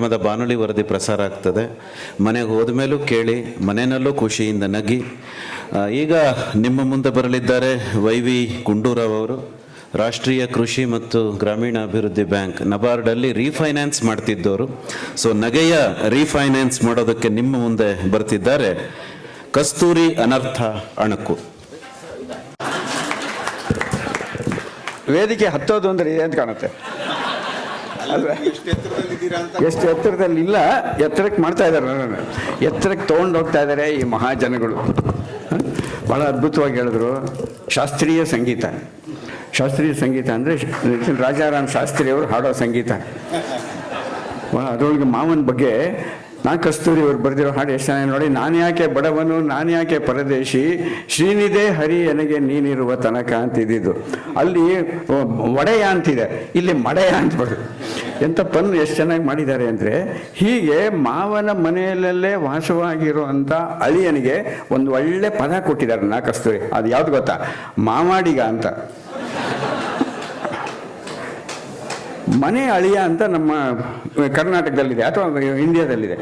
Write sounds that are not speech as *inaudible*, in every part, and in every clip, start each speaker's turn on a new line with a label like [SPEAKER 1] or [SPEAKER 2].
[SPEAKER 1] ಕಾರ್ಯಕ್ರಮದ ಬಾನುಲಿ ವರದಿ ಪ್ರಸಾರ ಆಗ್ತದೆ. ಮನೆಗೆ ಹೋದ ಮೇಲೂ ಕೇಳಿ, ಮನೆಯಲ್ಲೂ ಖುಷಿಯಿಂದ ನಗಿ. ಈಗ ನಿಮ್ಮ ಮುಂದೆ ಬರಲಿದ್ದಾರೆ ವೈ ವಿ ಗುಂಡೂರಾವ್ ಅವರು. ರಾಷ್ಟ್ರೀಯ ಕೃಷಿ ಮತ್ತು ಗ್ರಾಮೀಣ ಅಭಿವೃದ್ಧಿ ಬ್ಯಾಂಕ್, ನಬಾರ್ಡಲ್ಲಿ ರೀಫೈನಾನ್ಸ್ ಮಾಡ್ತಿದ್ದವರು. ಸೊ ನಗೆಯ ರೀಫೈನಾನ್ಸ್ ಮಾಡೋದಕ್ಕೆ ನಿಮ್ಮ ಮುಂದೆ ಬರ್ತಿದ್ದಾರೆ ಕಸ್ತೂರಿ ಅನರ್ಥ ಅಣಕು.
[SPEAKER 2] ವೇದಿಕೆ ಹತ್ತೋದು ಅಂದ್ರೆ ಇದೆ ಕಾಣುತ್ತೆ. ಎಷ್ಟು ಎತ್ತರದಲ್ಲಿ ಇಲ್ಲ ಎತ್ತರಕ್ಕೆ ಮಾಡ್ತಾ ಇದ್ದಾರೆ ನನ್ನ ಎತ್ತರಕ್ಕೆ ತೊಗೊಂಡು ಹೋಗ್ತಾ ಇದ್ದಾರೆ ಈ ಮಹಾಜನಗಳು. ಭಾಳ ಬಹಳ ಅದ್ಭುತವಾಗಿ ಹೇಳಿದ್ರು. ಶಾಸ್ತ್ರೀಯ ಸಂಗೀತ. ಶಾಸ್ತ್ರೀಯ ಸಂಗೀತ ಅಂದರೆ ರಾಜಾರಾಮ್ ಶಾಸ್ತ್ರಿಯವರು ಹಾಡೋ ಸಂಗೀತ. ಅದರೊಳಗೆ ಮಾವನ ಬಗ್ಗೆ ನಾ ಕಸ್ತೂರಿ ಅವ್ರು ಬರೆದಿರೋ ಹಾಡು ಎಷ್ಟು ಚೆನ್ನಾಗಿ ನೋಡಿ ನಾನು ಯಾಕೆ ಬಡವನು ನಾನು ಯಾಕೆ ಪರದೇಶಿ ಶ್ರೀನಿಧೆ ಹರಿ ನನಗೆ ನೀನಿರುವ ತನಕ ಅಂತಿದ್ದು ಅಲ್ಲಿ ಒಡೆಯ ಅಂತಿದೆ. ಇಲ್ಲಿ ಮಡೆಯ ಅಂತ ಬರೋದು ಎಂಥ ಪನ್ ಎಷ್ಟು ಚೆನ್ನಾಗಿ ಮಾಡಿದ್ದಾರೆ ಅಂದರೆ, ಹೀಗೆ ಮಾವನ ಮನೆಯಲ್ಲೇ ವಾಸವಾಗಿರುವಂಥ ಅಳಿಯನಿಗೆ ಒಂದು ಒಳ್ಳೆ ಪದ ಕೊಟ್ಟಿದ್ದಾರೆ ನಾ ಕಸ್ತೂರಿ ಅದು ಯಾವ್ದು ಗೊತ್ತಾ? ಮಾವಾಡಿಗ ಅಂತ. ಮನೆ ಅಳಿಯ ಅಂತ ನಮ್ಮ ಕರ್ನಾಟಕದಲ್ಲಿದೆ ಅಥವಾ ಇಂಡಿಯಾದಲ್ಲಿದೆ.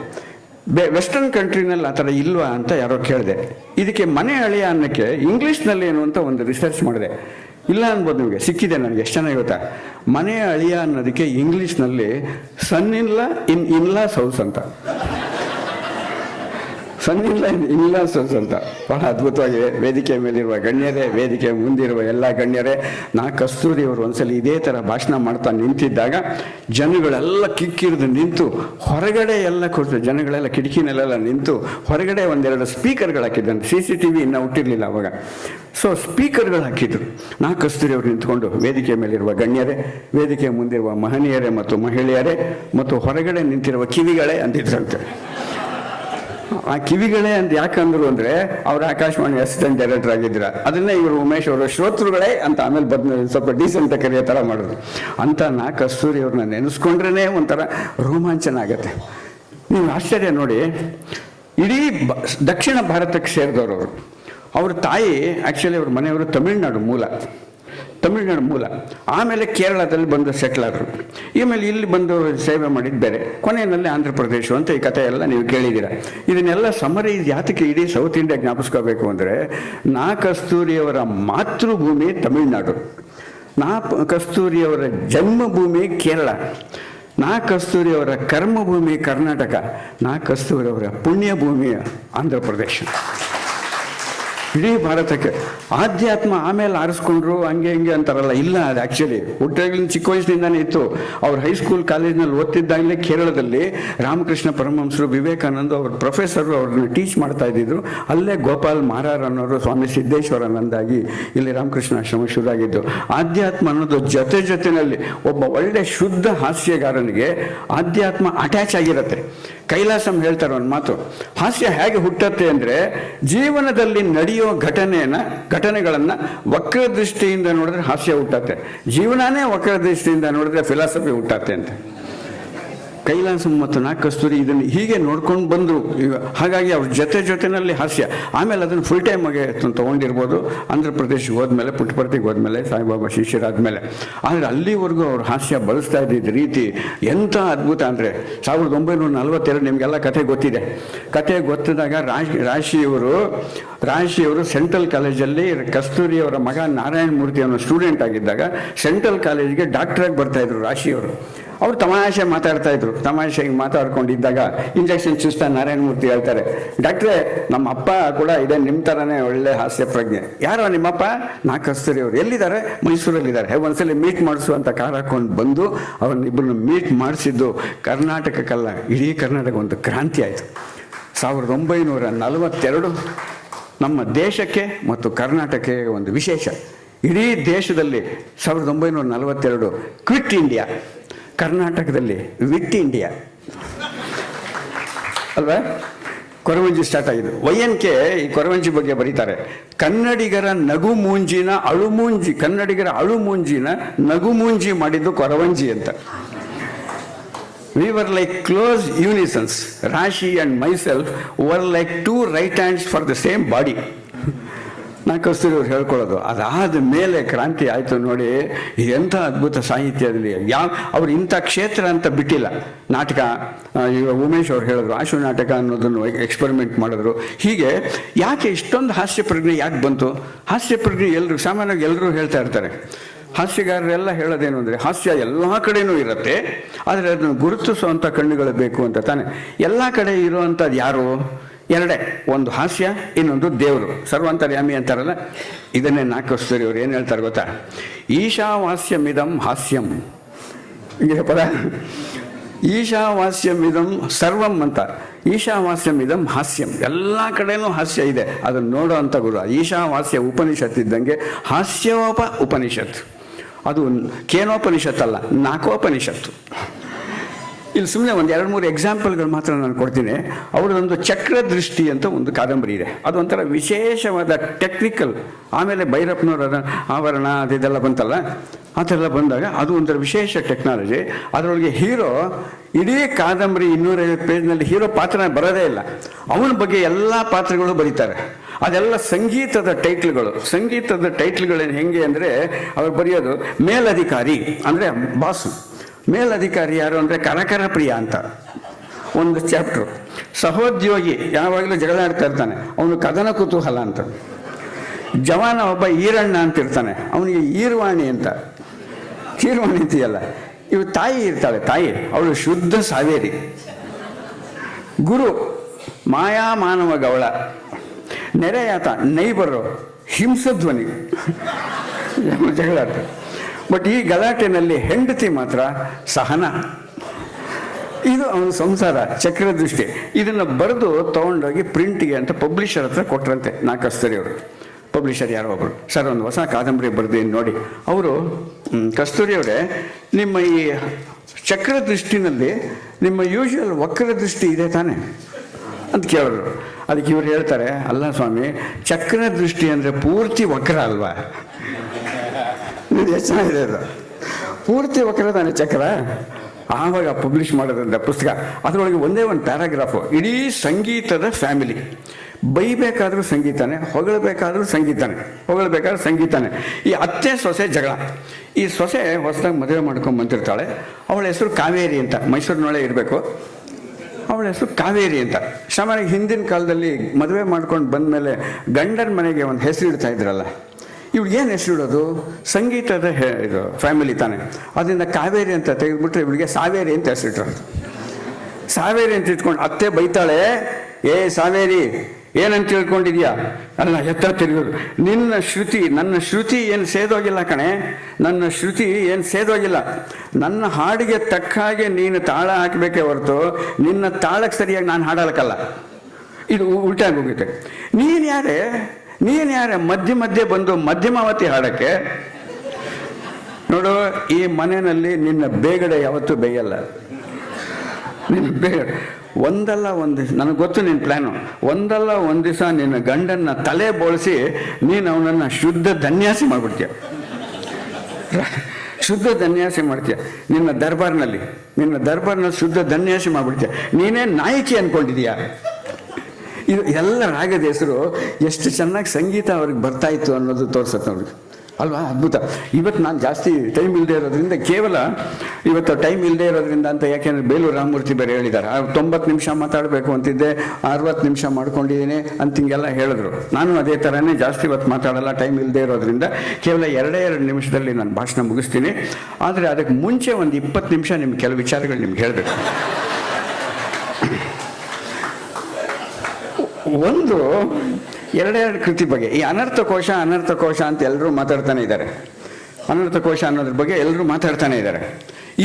[SPEAKER 2] ಬೆ ವೆಸ್ಟರ್ನ್ ಕಂಟ್ರಿನಲ್ಲಿ ಆ ಥರ ಇಲ್ವಾ ಅಂತ ಯಾರೋ ಕೇಳಿದೆ. ಇದಕ್ಕೆ ಮನೆ ಅಳಿಯ ಅನ್ನೋಕ್ಕೆ ಇಂಗ್ಲೀಷ್ನಲ್ಲಿ ಏನು ಅಂತ ಒಂದು ರಿಸರ್ಚ್ ಮಾಡಿದೆ. ಇಲ್ಲ ಅನ್ಬೋದು ನಿಮಗೆ, ಸಿಕ್ಕಿದೆ ನನಗೆ, ಎಷ್ಟು ಚೆನ್ನಾಗಿ ಗೊತ್ತಾ? ಮನೆ ಅಳಿಯ ಅನ್ನೋದಕ್ಕೆ ಇಂಗ್ಲೀಷ್ನಲ್ಲಿ ಸನ್ ಇನ್ಲ ಇನ್-ಲಾಸ್ ಹೌಸ್ ಅಂತ. ಇಲ್ಲ ಹೌಸ್ ಅಂತ ಬಹಳ ಅದ್ಭುತವಾಗಿದೆ ವೇದಿಕೆ ಮೇಲಿರುವ ಗಣ್ಯರೇ, ವೇದಿಕೆ ಮುಂದಿರುವ ಎಲ್ಲ ಗಣ್ಯರೇ ನಾ ಕಸ್ತೂರಿ ಅವರು ಒಂದ್ಸಲ ಇದೇ ಥರ ಭಾಷಣ ಮಾಡ್ತಾ ನಿಂತಿದ್ದಾಗ ಜನಗಳೆಲ್ಲ ಕಿಕ್ಕಿರಿದು ನಿಂತು ಹೊರಗಡೆ ಎಲ್ಲ ಕೊಡ್ತಾರೆ ಜನಗಳೆಲ್ಲ ಕಿಟಕಿನಲ್ಲೆಲ್ಲ ನಿಂತು ಹೊರಗಡೆ ಒಂದೆರಡು ಸ್ಪೀಕರ್ಗಳು ಹಾಕಿದ್ದಾನೆ ಸಿ ಸಿ ಟಿ ವಿ ಇನ್ನೂ ಹುಟ್ಟಿರಲಿಲ್ಲ ಅವಾಗ. ಸೊ ಸ್ಪೀಕರ್ಗಳು ಹಾಕಿದ್ರು. ನಾ ಕಸ್ತೂರಿ ಅವರು ನಿಂತ್ಕೊಂಡು ವೇದಿಕೆ ಮೇಲಿರುವ ಗಣ್ಯರೇ, ವೇದಿಕೆ ಮುಂದಿರುವ ಮಹನೀಯರೇ ಮತ್ತು ಮಹಿಳೆಯರೇ ಮತ್ತು ಹೊರಗಡೆ ನಿಂತಿರುವ ಕಿವಿಗಳೇ ಅಂತಿದ್ರಂತೆ ಆ ಕಿವಿಗಳೇ ಅಂತ ಯಾಕಂದ್ರು ಅಂದ್ರೆ ಅವ್ರ ಆಕಾಶವಾಣಿ ಅಸಿಸ್ಟೆಂಟ್ ಡೈರೆಕ್ಟರ್ ಆಗಿದ್ರ ಅದನ್ನೇ ಇವರು ಉಮೇಶ್ ಅವರು ಶ್ರೋತೃಗಳೇ ಅಂತ ಆಮೇಲೆ ಬದ್ ಸ್ವಲ್ಪ ಡೀಸೆಂಟ್ ಕರೆಯೋ ಥರ ಮಾಡಿದ್ರು. ಅಂತ ನಾ ಕಸ್ತೂರಿ ಅವ್ರನ್ನ ನೆನೆಸ್ಕೊಂಡ್ರೇ ಒಂಥರ ರೋಮಾಂಚನ ಆಗತ್ತೆ. ನೀವು ಆಶ್ಚರ್ಯ ನೋಡಿ, ಇಡೀ ದಕ್ಷಿಣ ಭಾರತಕ್ಕೆ ಸೇರಿದವರು ಅವರು. ಅವ್ರ ತಾಯಿ ಆ್ಯಕ್ಚುಲಿ ಅವ್ರ ಮನೆಯವರು ತಮಿಳ್ನಾಡು ಮೂಲ. ತಮಿಳ್ನಾಡು ಮೂಲ. ಆಮೇಲೆ ಕೇರಳದಲ್ಲಿ ಬಂದು ಸೆಟ್ಲರು. ಆಮೇಲೆ ಇಲ್ಲಿ ಬಂದು ಸೇವೆ ಮಾಡಿದ್ದು ಬೇರೆ. ಕೊನೆಯಲ್ಲಿ ಆಂಧ್ರ ಪ್ರದೇಶ ಅಂತ ಈ ಕಥೆ ಎಲ್ಲ ನೀವು ಕೇಳಿದ್ದೀರ. ಇದನ್ನೆಲ್ಲ ಸಮರಿ ಯಾತಕ್ಕೆ ಇಡೀ ಸೌತ್ ಇಂಡಿಯಾ ಜ್ಞಾಪಿಸ್ಕೋಬೇಕು ಅಂದರೆ ನಾ ಕಸ್ತೂರಿಯವರ ಮಾತೃಭೂಮಿ ತಮಿಳುನಾಡು. ನಾ ಕಸ್ತೂರಿಯವರ ಜನ್ಮಭೂಮಿ ಕೇರಳ. ನಾ ಕಸ್ತೂರಿಯವರ ಕರ್ಮಭೂಮಿ ಕರ್ನಾಟಕ. ನಾ ಕಸ್ತೂರಿಯವರ ಪುಣ್ಯಭೂಮಿ ಆಂಧ್ರ ಪ್ರದೇಶ. ಇಡೀ ಭಾರತಕ್ಕೆ ಆಧ್ಯಾತ್ಮ ಆಮೇಲೆ ಆರಿಸ್ಕೊಂಡ್ರು ಹಂಗೆ ಹಿಂಗೆ ಅಂತಾರಲ್ಲ, ಇಲ್ಲ ಅದು ಆ್ಯಕ್ಚುಲಿ ಹುಟ್ಟಾಗಲಿಂದ ಚಿಕ್ಕ ವಯಸ್ಸಿನಿಂದಾನೇ ಇತ್ತು. ಅವ್ರು ಹೈಸ್ಕೂಲ್ ಕಾಲೇಜ್ನಲ್ಲಿ ಓದ್ತಿದ್ದಾಗಲೇ ಕೇರಳದಲ್ಲಿ ರಾಮಕೃಷ್ಣ ಪರಮಹಂಸರು, ವಿವೇಕಾನಂದ ಅವ್ರ ಪ್ರೊಫೆಸರು ಅವ್ರನ್ನ ಟೀಚ್ ಮಾಡ್ತಾ ಇದ್ದಿದ್ರು. ಅಲ್ಲೇ ಗೋಪಾಲ್ ಮಾರಾರ್ ಅನ್ನೋರು ಸ್ವಾಮಿ ಸಿದ್ದೇಶ್ವರನಂದಾಗಿ ಇಲ್ಲಿ ರಾಮಕೃಷ್ಣ ಆಶ್ರಮ ಶುರುವಾಗಿದ್ದು. ಆಧ್ಯಾತ್ಮ ಅನ್ನೋದು ಜೊತೆ ಜೊತೆಯಲ್ಲಿ ಒಬ್ಬ ಒಳ್ಳೆ ಶುದ್ಧ ಹಾಸ್ಯಗಾರನಿಗೆ ಆಧ್ಯಾತ್ಮ ಅಟ್ಯಾಚ್ ಆಗಿರುತ್ತೆ. ಕೈಲಾಸಂ ಹೇಳ್ತಾರೆ ಒಂದು ಮಾತು. ಹಾಸ್ಯ ಹೇಗೆ ಹುಟ್ಟತ್ತೆ ಅಂದರೆ ಜೀವನದಲ್ಲಿ ನಡೆಯೋ ಘಟನೆಯನ್ನ ಘಟನೆಗಳನ್ನು ವಕ್ರದೃಷ್ಟಿಯಿಂದ ನೋಡಿದ್ರೆ ಹಾಸ್ಯ ಹುಟ್ಟತ್ತೆ. ವಕ್ರ ವಕ್ರದೃಷ್ಟಿಯಿಂದ ನೋಡಿದ್ರೆ ಫಿಲಾಸಫಿ ಹುಟ್ಟತ್ತೆ ಅಂತ. ಕೈಲಾಸಂ ಮತ್ತು ನಾ ಕಸ್ತೂರಿ ಇದನ್ನು ಹೀಗೆ ನೋಡ್ಕೊಂಡು ಬಂದರು. ಹಾಗಾಗಿ ಅವ್ರ ಜೊತೆ ಜೊತೆನಲ್ಲಿ ಹಾಸ್ಯ. ಆಮೇಲೆ ಅದನ್ನು ಫುಲ್ ಟೈಮ್ ಆಗಿ ತೊಗೊಂಡಿರ್ಬೋದು. ಆಂಧ್ರ ಪ್ರದೇಶಕ್ಕೆ ಹೋದ್ಮೇಲೆ, ಪುಟ್ಟಪರ್ತಿಗೆ ಹೋದ್ಮೇಲೆ, ಸಾಯಿಬಾಬಾ ಶಿಷ್ಯರಾದ್ಮೇಲೆ ಆದರೆ ಅಲ್ಲಿವರೆಗೂ ಅವ್ರ ಹಾಸ್ಯ ಬಳಸ್ತಾ ಇದ್ದಿದ್ದ ರೀತಿ ಎಂಥ ಅದ್ಭುತ ಅಂದರೆ ಸಾವಿರದ ಒಂಬೈನೂರ ನಲವತ್ತೆರಡು ನಿಮಗೆಲ್ಲ ಕಥೆ ಗೊತ್ತಿದೆ. ಕಥೆ ಗೊತ್ತಿದಾಗ ರಾಶಿ, ರಾಶಿಯವರು ರಾಶಿಯವರು ಸೆಂಟ್ರಲ್ ಕಾಲೇಜಲ್ಲಿ ಕಸ್ತೂರಿಯವರ ಮಗ ನಾರಾಯಣ ಮೂರ್ತಿ ಅನ್ನೋ ಸ್ಟೂಡೆಂಟ್ ಆಗಿದ್ದಾಗ ಸೆಂಟ್ರಲ್ ಕಾಲೇಜಿಗೆ ಡಾಕ್ಟ್ರಾಗಿ ಬರ್ತಾಯಿದ್ರು ರಾಶಿಯವರು. ಅವ್ರು ತಮಾಷೆ ಮಾತಾಡ್ತಾ ಇದ್ರು. ತಮಾಷೆಗೆ ಮಾತಾಡ್ಕೊಂಡಿದ್ದಾಗ ಇಂಜೆಕ್ಷನ್ ಚುಸ್ತಾ ನಾರಾಯಣ ಮೂರ್ತಿ ಹೇಳ್ತಾರೆ, ಡಾಕ್ಟ್ರೆ, ನಮ್ಮ ಅಪ್ಪ ಕೂಡ ಇದೆ ನಿಮ್ಮ ಥರನೇ ಒಳ್ಳೆ ಹಾಸ್ಯ ಪ್ರಜ್ಞೆ. ಯಾರೋ ನಿಮ್ಮಪ್ಪ? ನಾ ಕಸ್ತೂರಿ ಅವರು. ಎಲ್ಲಿದ್ದಾರೆ? ಮೈಸೂರಲ್ಲಿದ್ದಾರೆ. ಒಂದ್ಸಲಿ ಮೀಟ್ ಮಾಡಿಸು ಕಾರ್ ಹಾಕೊಂಡು ಬಂದು ಅವ್ರನ್ನಿಬ್ಬರನ್ನ ಮೀಟ್ ಮಾಡಿಸಿದ್ದು ಕರ್ನಾಟಕಕ್ಕಲ್ಲ, ಇಡೀ ಕರ್ನಾಟಕ ಒಂದು ಕ್ರಾಂತಿ ಆಯಿತು. ಸಾವಿರದ ಒಂಬೈನೂರ ನಲವತ್ತೆರಡು ನಮ್ಮ ದೇಶಕ್ಕೆ ಮತ್ತು ಕರ್ನಾಟಕಕ್ಕೆ ಒಂದು ವಿಶೇಷ. ಇಡೀ ದೇಶದಲ್ಲಿ ಸಾವಿರದ ಒಂಬೈನೂರ ನಲವತ್ತೆರಡು, ಕ್ವಿಟ್ ಇಂಡಿಯಾ. ಕರ್ನಾಟಕದಲ್ಲಿ ವಿಟ್ ಇಂಡಿಯಾ. ಅಲ್ವಾ? ಕೊರವಂಜಿ ಸ್ಟಾರ್ಟ್ ಆಗಿದೆ ವೈ ಎನ್ ಕೆ ಈ ಕೊರವಂಜಿ ಬಗ್ಗೆ ಬರೀತಾರೆ. ಕನ್ನಡಿಗರ ನಗು ಮೂಂಜಿನ ಅಳು ಮೂಂಜಿ, ಕನ್ನಡಿಗರ ಅಳು ಮೂಂಜಿನ ನಗು ಮೂಂಜಿ ಮಾಡಿದ್ದು ಕೊರವಂಜಿ ಅಂತ. We were like close unisons Rashi and myself were like two right hands for the same body. ನಾ ಕಸ್ತೂರಿ ಅವ್ರು ಹೇಳ್ಕೊಳ್ಳೋದು. ಅದಾದ ಮೇಲೆ ಕ್ರಾಂತಿ ಆಯಿತು ನೋಡಿ, ಎಂಥ ಅದ್ಭುತ ಸಾಹಿತ್ಯದಲ್ಲಿ ಯಾವ ಅವ್ರು ಇಂಥ ಕ್ಷೇತ್ರ ಅಂತ ಬಿಟ್ಟಿಲ್ಲ. ನಾಟಕ ಈಗ ಉಮೇಶ್ ಅವ್ರು ಹೇಳಿದ್ರು, ಆಶು ನಾಟಕ ಅನ್ನೋದನ್ನು ಎಕ್ಸ್ಪರಿಮೆಂಟ್ ಮಾಡಿದ್ರು. ಹೀಗೆ ಯಾಕೆ ಇಷ್ಟೊಂದು ಹಾಸ್ಯ ಪ್ರಜ್ಞೆ ಯಾಕೆ ಬಂತು? ಹಾಸ್ಯ ಪ್ರಜ್ಞೆ ಎಲ್ಲರೂ ಸಾಮಾನ್ಯವಾಗಿ ಎಲ್ಲರೂ ಹೇಳ್ತಾ ಇರ್ತಾರೆ. ಹಾಸ್ಯಗಾರರೆಲ್ಲ ಹೇಳೋದೇನು ಅಂದರೆ, ಹಾಸ್ಯ ಎಲ್ಲ ಕಡೆನೂ ಇರುತ್ತೆ, ಆದರೆ ಅದನ್ನು ಗುರುತಿಸುವಂಥ ಕಣ್ಣುಗಳು ಬೇಕು ಅಂತ ತಾನೆ. ಎಲ್ಲ ಕಡೆ ಇರುವಂಥದ್ದು ಯಾರು? ಎರಡೇ, ಒಂದು ಹಾಸ್ಯ, ಇನ್ನೊಂದು ದೇವರು. ಸರ್ವಾಂತರ್ಯಾಮಿ ಅಂತಾರಲ್ಲ, ಇದನ್ನೇ ನಾಲ್ಕಸ್ತರಿ ಅವ್ರು ಏನು ಹೇಳ್ತಾರೆ ಗೊತ್ತಾ? ಈಶಾವಾಸ್ಯಮಿದಂ ಹಾಸ್ಯಂ. ಹಿಂಗೆ ಪದ? ಈಶಾವಾಸ್ಯಮಿದಂ ಸರ್ವಂ ಅಂತ. ಈಶಾವಾಸ್ಯಮಿದಂ ಹಾಸ್ಯಂ. ಎಲ್ಲ ಕಡೆನೂ ಹಾಸ್ಯ ಇದೆ. ಅದನ್ನು ನೋಡೋ ಅಂತ ಗುರು. ಈಶಾವಾಸ್ಯ ಉಪನಿಷತ್ ಇದ್ದಂಗೆ ಹಾಸ್ಯೋಪ ಉಪನಿಷತ್ ಅದು ಕೇನೋಪನಿಷತ್ ಅಲ್ಲ ನಾಕೋಪನಿಷತ್ತು. ಇಲ್ಲಿ ಸುಮ್ಮನೆ ಒಂದು ಎರಡು ಮೂರು ಎಕ್ಸಾಂಪಲ್ಗಳು ಮಾತ್ರ ನಾನು ಕೊಡ್ತೀನಿ. ಅವರದೊಂದು ಚಕ್ರದೃಷ್ಟಿ ಅಂತ ಒಂದು ಕಾದಂಬರಿ ಇದೆ. ಅದೊಂಥರ ವಿಶೇಷವಾದ ಟೆಕ್ನಿಕಲ್ ಆಮೇಲೆ ಭೈರಪ್ಪನವರ ಆವರಣ ಇದೆಲ್ಲ ಬಂತಲ್ಲ? ಆ ಥರ ಎಲ್ಲ ಬಂದಾಗ ಅದು ಒಂಥರ ವಿಶೇಷ ಟೆಕ್ನಾಲಜಿ ಅದರೊಳಗೆ ಹೀರೋ, ಇಡೀ ಕಾದಂಬರಿ ಇನ್ನೂರೈವತ್ತು ಪೇಜ್ನಲ್ಲಿ ಹೀರೋ ಪಾತ್ರ ಬರೋದೇ ಇಲ್ಲ. ಅವನ ಬಗ್ಗೆ ಎಲ್ಲ ಪಾತ್ರಗಳು ಬರೀತಾರೆ. ಅದೆಲ್ಲ ಸಂಗೀತದ ಟೈಟ್ಲ್ಗಳು. ಸಂಗೀತದ ಟೈಟ್ಲ್ಗಳೇನು ಹೆಂಗೆ ಅಂದರೆ, ಅವ್ರು ಬರೆಯೋದು ಮೇಲಧಿಕಾರಿ ಅಂದರೆ ಬಾಸು. ಮೇಲಧಿಕಾರಿ ಯಾರು ಅಂದರೆ ಕನಕರ ಪ್ರಿಯ ಅಂತ. ಒಂದು ಚಾಪ್ಟ್ರು ಸಹೋದ್ಯೋಗಿ ಯಾವಾಗಲೂ ಜಗಳಾಡ್ತಾ ಇರ್ತಾನೆ. ಅವನು ಕದನ ಕುತೂಹಲ ಅಂತ. ಜವಾನ ಒಬ್ಬ ಈರಣ್ಣ ಅಂತ ಇರ್ತಾನೆ. ಅವನಿಗೆ ಈರ್ವಾಣಿ ಅಂತ. ಈರ್ವಾಣಿ ಅಂತೀಯಲ್ಲ? ಇವು ತಾಯಿ ಇರ್ತಾಳೆ, ತಾಯಿ. ಅವಳು ಶುದ್ಧ ಸಾವೇರಿ. ಗುರು, ಮಾಯಾ ಮಾನವ ಗವಳ ನೆರೆಯಾತ, ನೈಬರು, ಹಿಂಸಧ್ವನಿ. *laughs* ಜಗಳ ಆಡ್ತಾರೆ. ಬಟ್ ಈ ಗಲಾಟೆನಲ್ಲಿ ಹೆಂಡತಿ ಮಾತ್ರ ಸಹನ. ಇದು ಅವನ ಸಂಸಾರ ಚಕ್ರ ದೃಷ್ಟಿ ಇದನ್ನು ಬರೆದು ತೊಗೊಂಡೋಗಿ ಪ್ರಿಂಟಿಗೆ ಅಂತ ಪಬ್ಲಿಷರ್ ಹತ್ರ ಕೊಟ್ರಂತೆ ನಾಲ್ಕಸ್ತರಿ ಅವರು. ಪಬ್ಲಿಷರ್ ಯಾರೋ ಒಬ್ಬರು ಸರ್, ಒಂದು ಹೊಸ ಕಾದಂಬರಿ ಬರೆದೇನು ನೋಡಿ. ಅವರು ಕಸ್ತೂರಿ ಅವರೇ, ನಿಮ್ಮ ಈ ಚಕ್ರ ದೃಷ್ಟಿನಲ್ಲಿ ನಿಮ್ಮ ಯೂಶುವಲ್ ವಕ್ರ ದೃಷ್ಟಿ ಇದೆ ತಾನೆ ಅಂತ ಕೇಳಿದ್ರು ಅದಕ್ಕೆ ಇವರು ಹೇಳ್ತಾರೆ, ಅಲ್ಲ ಸ್ವಾಮಿ ಚಕ್ರ ದೃಷ್ಟಿ ಅಂದರೆ ಪೂರ್ತಿ ವಕ್ರ ಅಲ್ವಾ? ಇದು ಎಷ್ಟು ಚೆನ್ನಾಗಿದೆ ಅದು? ಪೂರ್ತಿ ವಕ್ರ ತಾನೆ ಚಕ್ರ. ಆವಾಗ ಪಬ್ಲಿಷ್ ಮಾಡೋದಂತ ಪುಸ್ತಕ. ಅದರೊಳಗೆ ಒಂದೇ ಒಂದು ಪ್ಯಾರಾಗ್ರಾಫು ಇಡೀ ಸಂಗೀತದ ಫ್ಯಾಮಿಲಿ ಬೈಬೇಕಾದ್ರೂ ಸಂಗೀತನೇ, ಹೊಗಳಬೇಕಾದ್ರೂ ಸಂಗೀತನೇ ಹೊಗಳಬೇಕಾದ್ರೂ ಸಂಗೀತನೇ. ಈ ಅತ್ತೆ ಸೊಸೆ ಜಗಳ. ಈ ಸೊಸೆ ಹೊಸದಾಗಿ ಮದುವೆ ಮಾಡ್ಕೊಂಡು ಬಂದಿರ್ತಾಳೆ. ಅವಳ ಹೆಸರು ಕಾವೇರಿ ಅಂತ. ಮೈಸೂರಿನೊಳಗೆ ಇರಬೇಕು. ಅವಳ ಹೆಸರು ಕಾವೇರಿ ಅಂತ. ಸಾಮಾನ್ಯ ಹಿಂದಿನ ಕಾಲದಲ್ಲಿ ಮದುವೆ ಮಾಡ್ಕೊಂಡು ಬಂದಮೇಲೆ ಗಂಡನ ಮನೆಗೆ ಒಂದು ಹೆಸರು ಇಡ್ತಾ ಇದ್ರಲ್ಲ. ಇವ್ಳು ಏನು ಹೆಸರು ಇಡೋದು ಸಂಗೀತದ ಇದು ಫ್ಯಾಮಿಲಿ ತಾನೆ. ಅದರಿಂದ ಕಾವೇರಿ ಅಂತ ತೆಗೆದುಬಿಟ್ರೆ ಇವಳಿಗೆ ಸಾವೇರಿ ಅಂತ ಹೆಸರಿಟ್ರು ಸಾವೇರಿ ಅಂತ ಇಟ್ಕೊಂಡು ಅತ್ತೆ ಬೈತಾಳೆ, ಏ ಸಾವೇರಿ, ಏನಂತ ತಿಳ್ಕೊಂಡಿದ್ಯಾ? ಅಲ್ಲ ಎತ್ತರ ತಿರುಗೋದು. ನಿನ್ನ ಶ್ರುತಿ, ನನ್ನ ಶ್ರುತಿ ಏನು ಸೇದೋಗಿಲ್ಲ ಕಣೆ. ನನ್ನ ಶ್ರುತಿ ಏನು ಸೇದೋಗಿಲ್ಲ. ನನ್ನ ಹಾಡಿಗೆ ತಕ್ಕ ಹಾಗೆ ನೀನು ತಾಳ ಹಾಕಬೇಕೇ ಹೊರತು, ನಿನ್ನ ತಾಳಕ್ಕೆ ಸರಿಯಾಗಿ ನಾನು ಹಾಡಲಕ್ಕಲ್ಲ ಇದು ಉಲ್ಟಾಗಿ ಹೋಗುತ್ತೆ. ನೀನು ಯಾರೇ? ನೀನು ಯಾರ ಮಧ್ಯ ಮಧ್ಯೆ ಬಂದು ಮಧ್ಯಮಾವತಿ ಹಾಡಕ್ಕೆ, ನೋಡು, ಈ ಮನೆಯಲ್ಲಿ ನಿನ್ನ ಬೇಗಡೆ ಯಾವತ್ತೂ ಬೇಯಲ್ಲ. ನಿನ್ನ ಬೇಗಡೆ ಒಂದಲ್ಲ ಒಂದು, ನನಗೆ ಗೊತ್ತು ನಿನ್ನ ಪ್ಲ್ಯಾನು ಒಂದಲ್ಲ ಒಂದು ದಿವಸ ನಿನ್ನ ಗಂಡನ್ನ ತಲೆ ಬೋಳಿಸಿ ನೀನು ಅವನನ್ನು ಶುದ್ಧ ಧನ್ಯಾಸಿ ಮಾಡಿಬಿಡ್ತೀಯ. ಶುದ್ಧ ಧನ್ಯಾಸಿ ಮಾಡ್ತೀಯ. ನಿನ್ನ ದರ್ಬಾರ್ನಲ್ಲಿ ನಿನ್ನ ದರ್ಬಾರ್ನಲ್ಲಿ ಶುದ್ಧ ಧನ್ಯಾಸಿ ಮಾಡಿಬಿಡ್ತೀಯ. ನೀನೇ ನಾಯಕಿ ಅನ್ಕೊಂಡಿದೀಯ. ಇದು ಎಲ್ಲ ರಾಗದ ಹೆಸರು ಎಷ್ಟು ಚೆನ್ನಾಗಿ ಸಂಗೀತ ಅವ್ರಿಗೆ ಬರ್ತಾ ಇತ್ತು ಅನ್ನೋದು ತೋರ್ಸತ್ತೆ ಅವ್ರಿಗೆ. ಅಲ್ವಾ? ಅದ್ಭುತ. ಇವತ್ತು ನಾನು ಜಾಸ್ತಿ ಟೈಮ್ ಇಲ್ಲದೆ ಇರೋದ್ರಿಂದ ಕೇವಲ ಇವತ್ತು ಟೈಮ್ ಇಲ್ಲದೆ ಇರೋದ್ರಿಂದ ಅಂತ ಯಾಕೆಂದ್ರೆ ಬೇಲೂರು ರಾಮಮೂರ್ತಿ ಬೇರೆ ಹೇಳಿದ್ದಾರೆ. ತೊಂಬತ್ತು ನಿಮಿಷ ಮಾತಾಡಬೇಕು ಅಂತಿದ್ದೆ, ಅರವತ್ತು ನಿಮಿಷ ಮಾಡ್ಕೊಂಡಿದ್ದೀನಿ ಅಂತ ಹಿಂಗೆಲ್ಲ ಹೇಳಿದ್ರು. ನಾನು ಅದೇ ಥರನೇ ಜಾಸ್ತಿ ಇವತ್ತು ಮಾತಾಡಲ್ಲ ಟೈಮ್ ಇಲ್ಲದೆ ಇರೋದ್ರಿಂದ ಕೇವಲ ಎರಡೇ ಎರಡು ನಿಮಿಷದಲ್ಲಿ ನಾನು ಭಾಷಣ ಮುಗಿಸ್ತೀನಿ. ಆದರೆ ಅದಕ್ಕೆ ಮುಂಚೆ ಒಂದು ಇಪ್ಪತ್ತು ನಿಮಿಷ ನಿಮ್ಗೆ ಕೆಲವು ವಿಚಾರಗಳು ನಿಮ್ಗೆ ಹೇಳಬೇಕು. ಒಂದು ಎರಡೆರಡು ಕೃತಿ ಬಗ್ಗೆ. ಈ ಅನರ್ಥ ಕೋಶ ಅನರ್ಥ ಕೋಶ ಅಂತ ಎಲ್ಲರೂ ಮಾತಾಡ್ತಾನೆ ಇದ್ದಾರೆ. ಅನರ್ಥ ಕೋಶ ಅನ್ನೋದ್ರ ಬಗ್ಗೆ ಎಲ್ಲರೂ ಮಾತಾಡ್ತಾನೆ ಇದ್ದಾರೆ.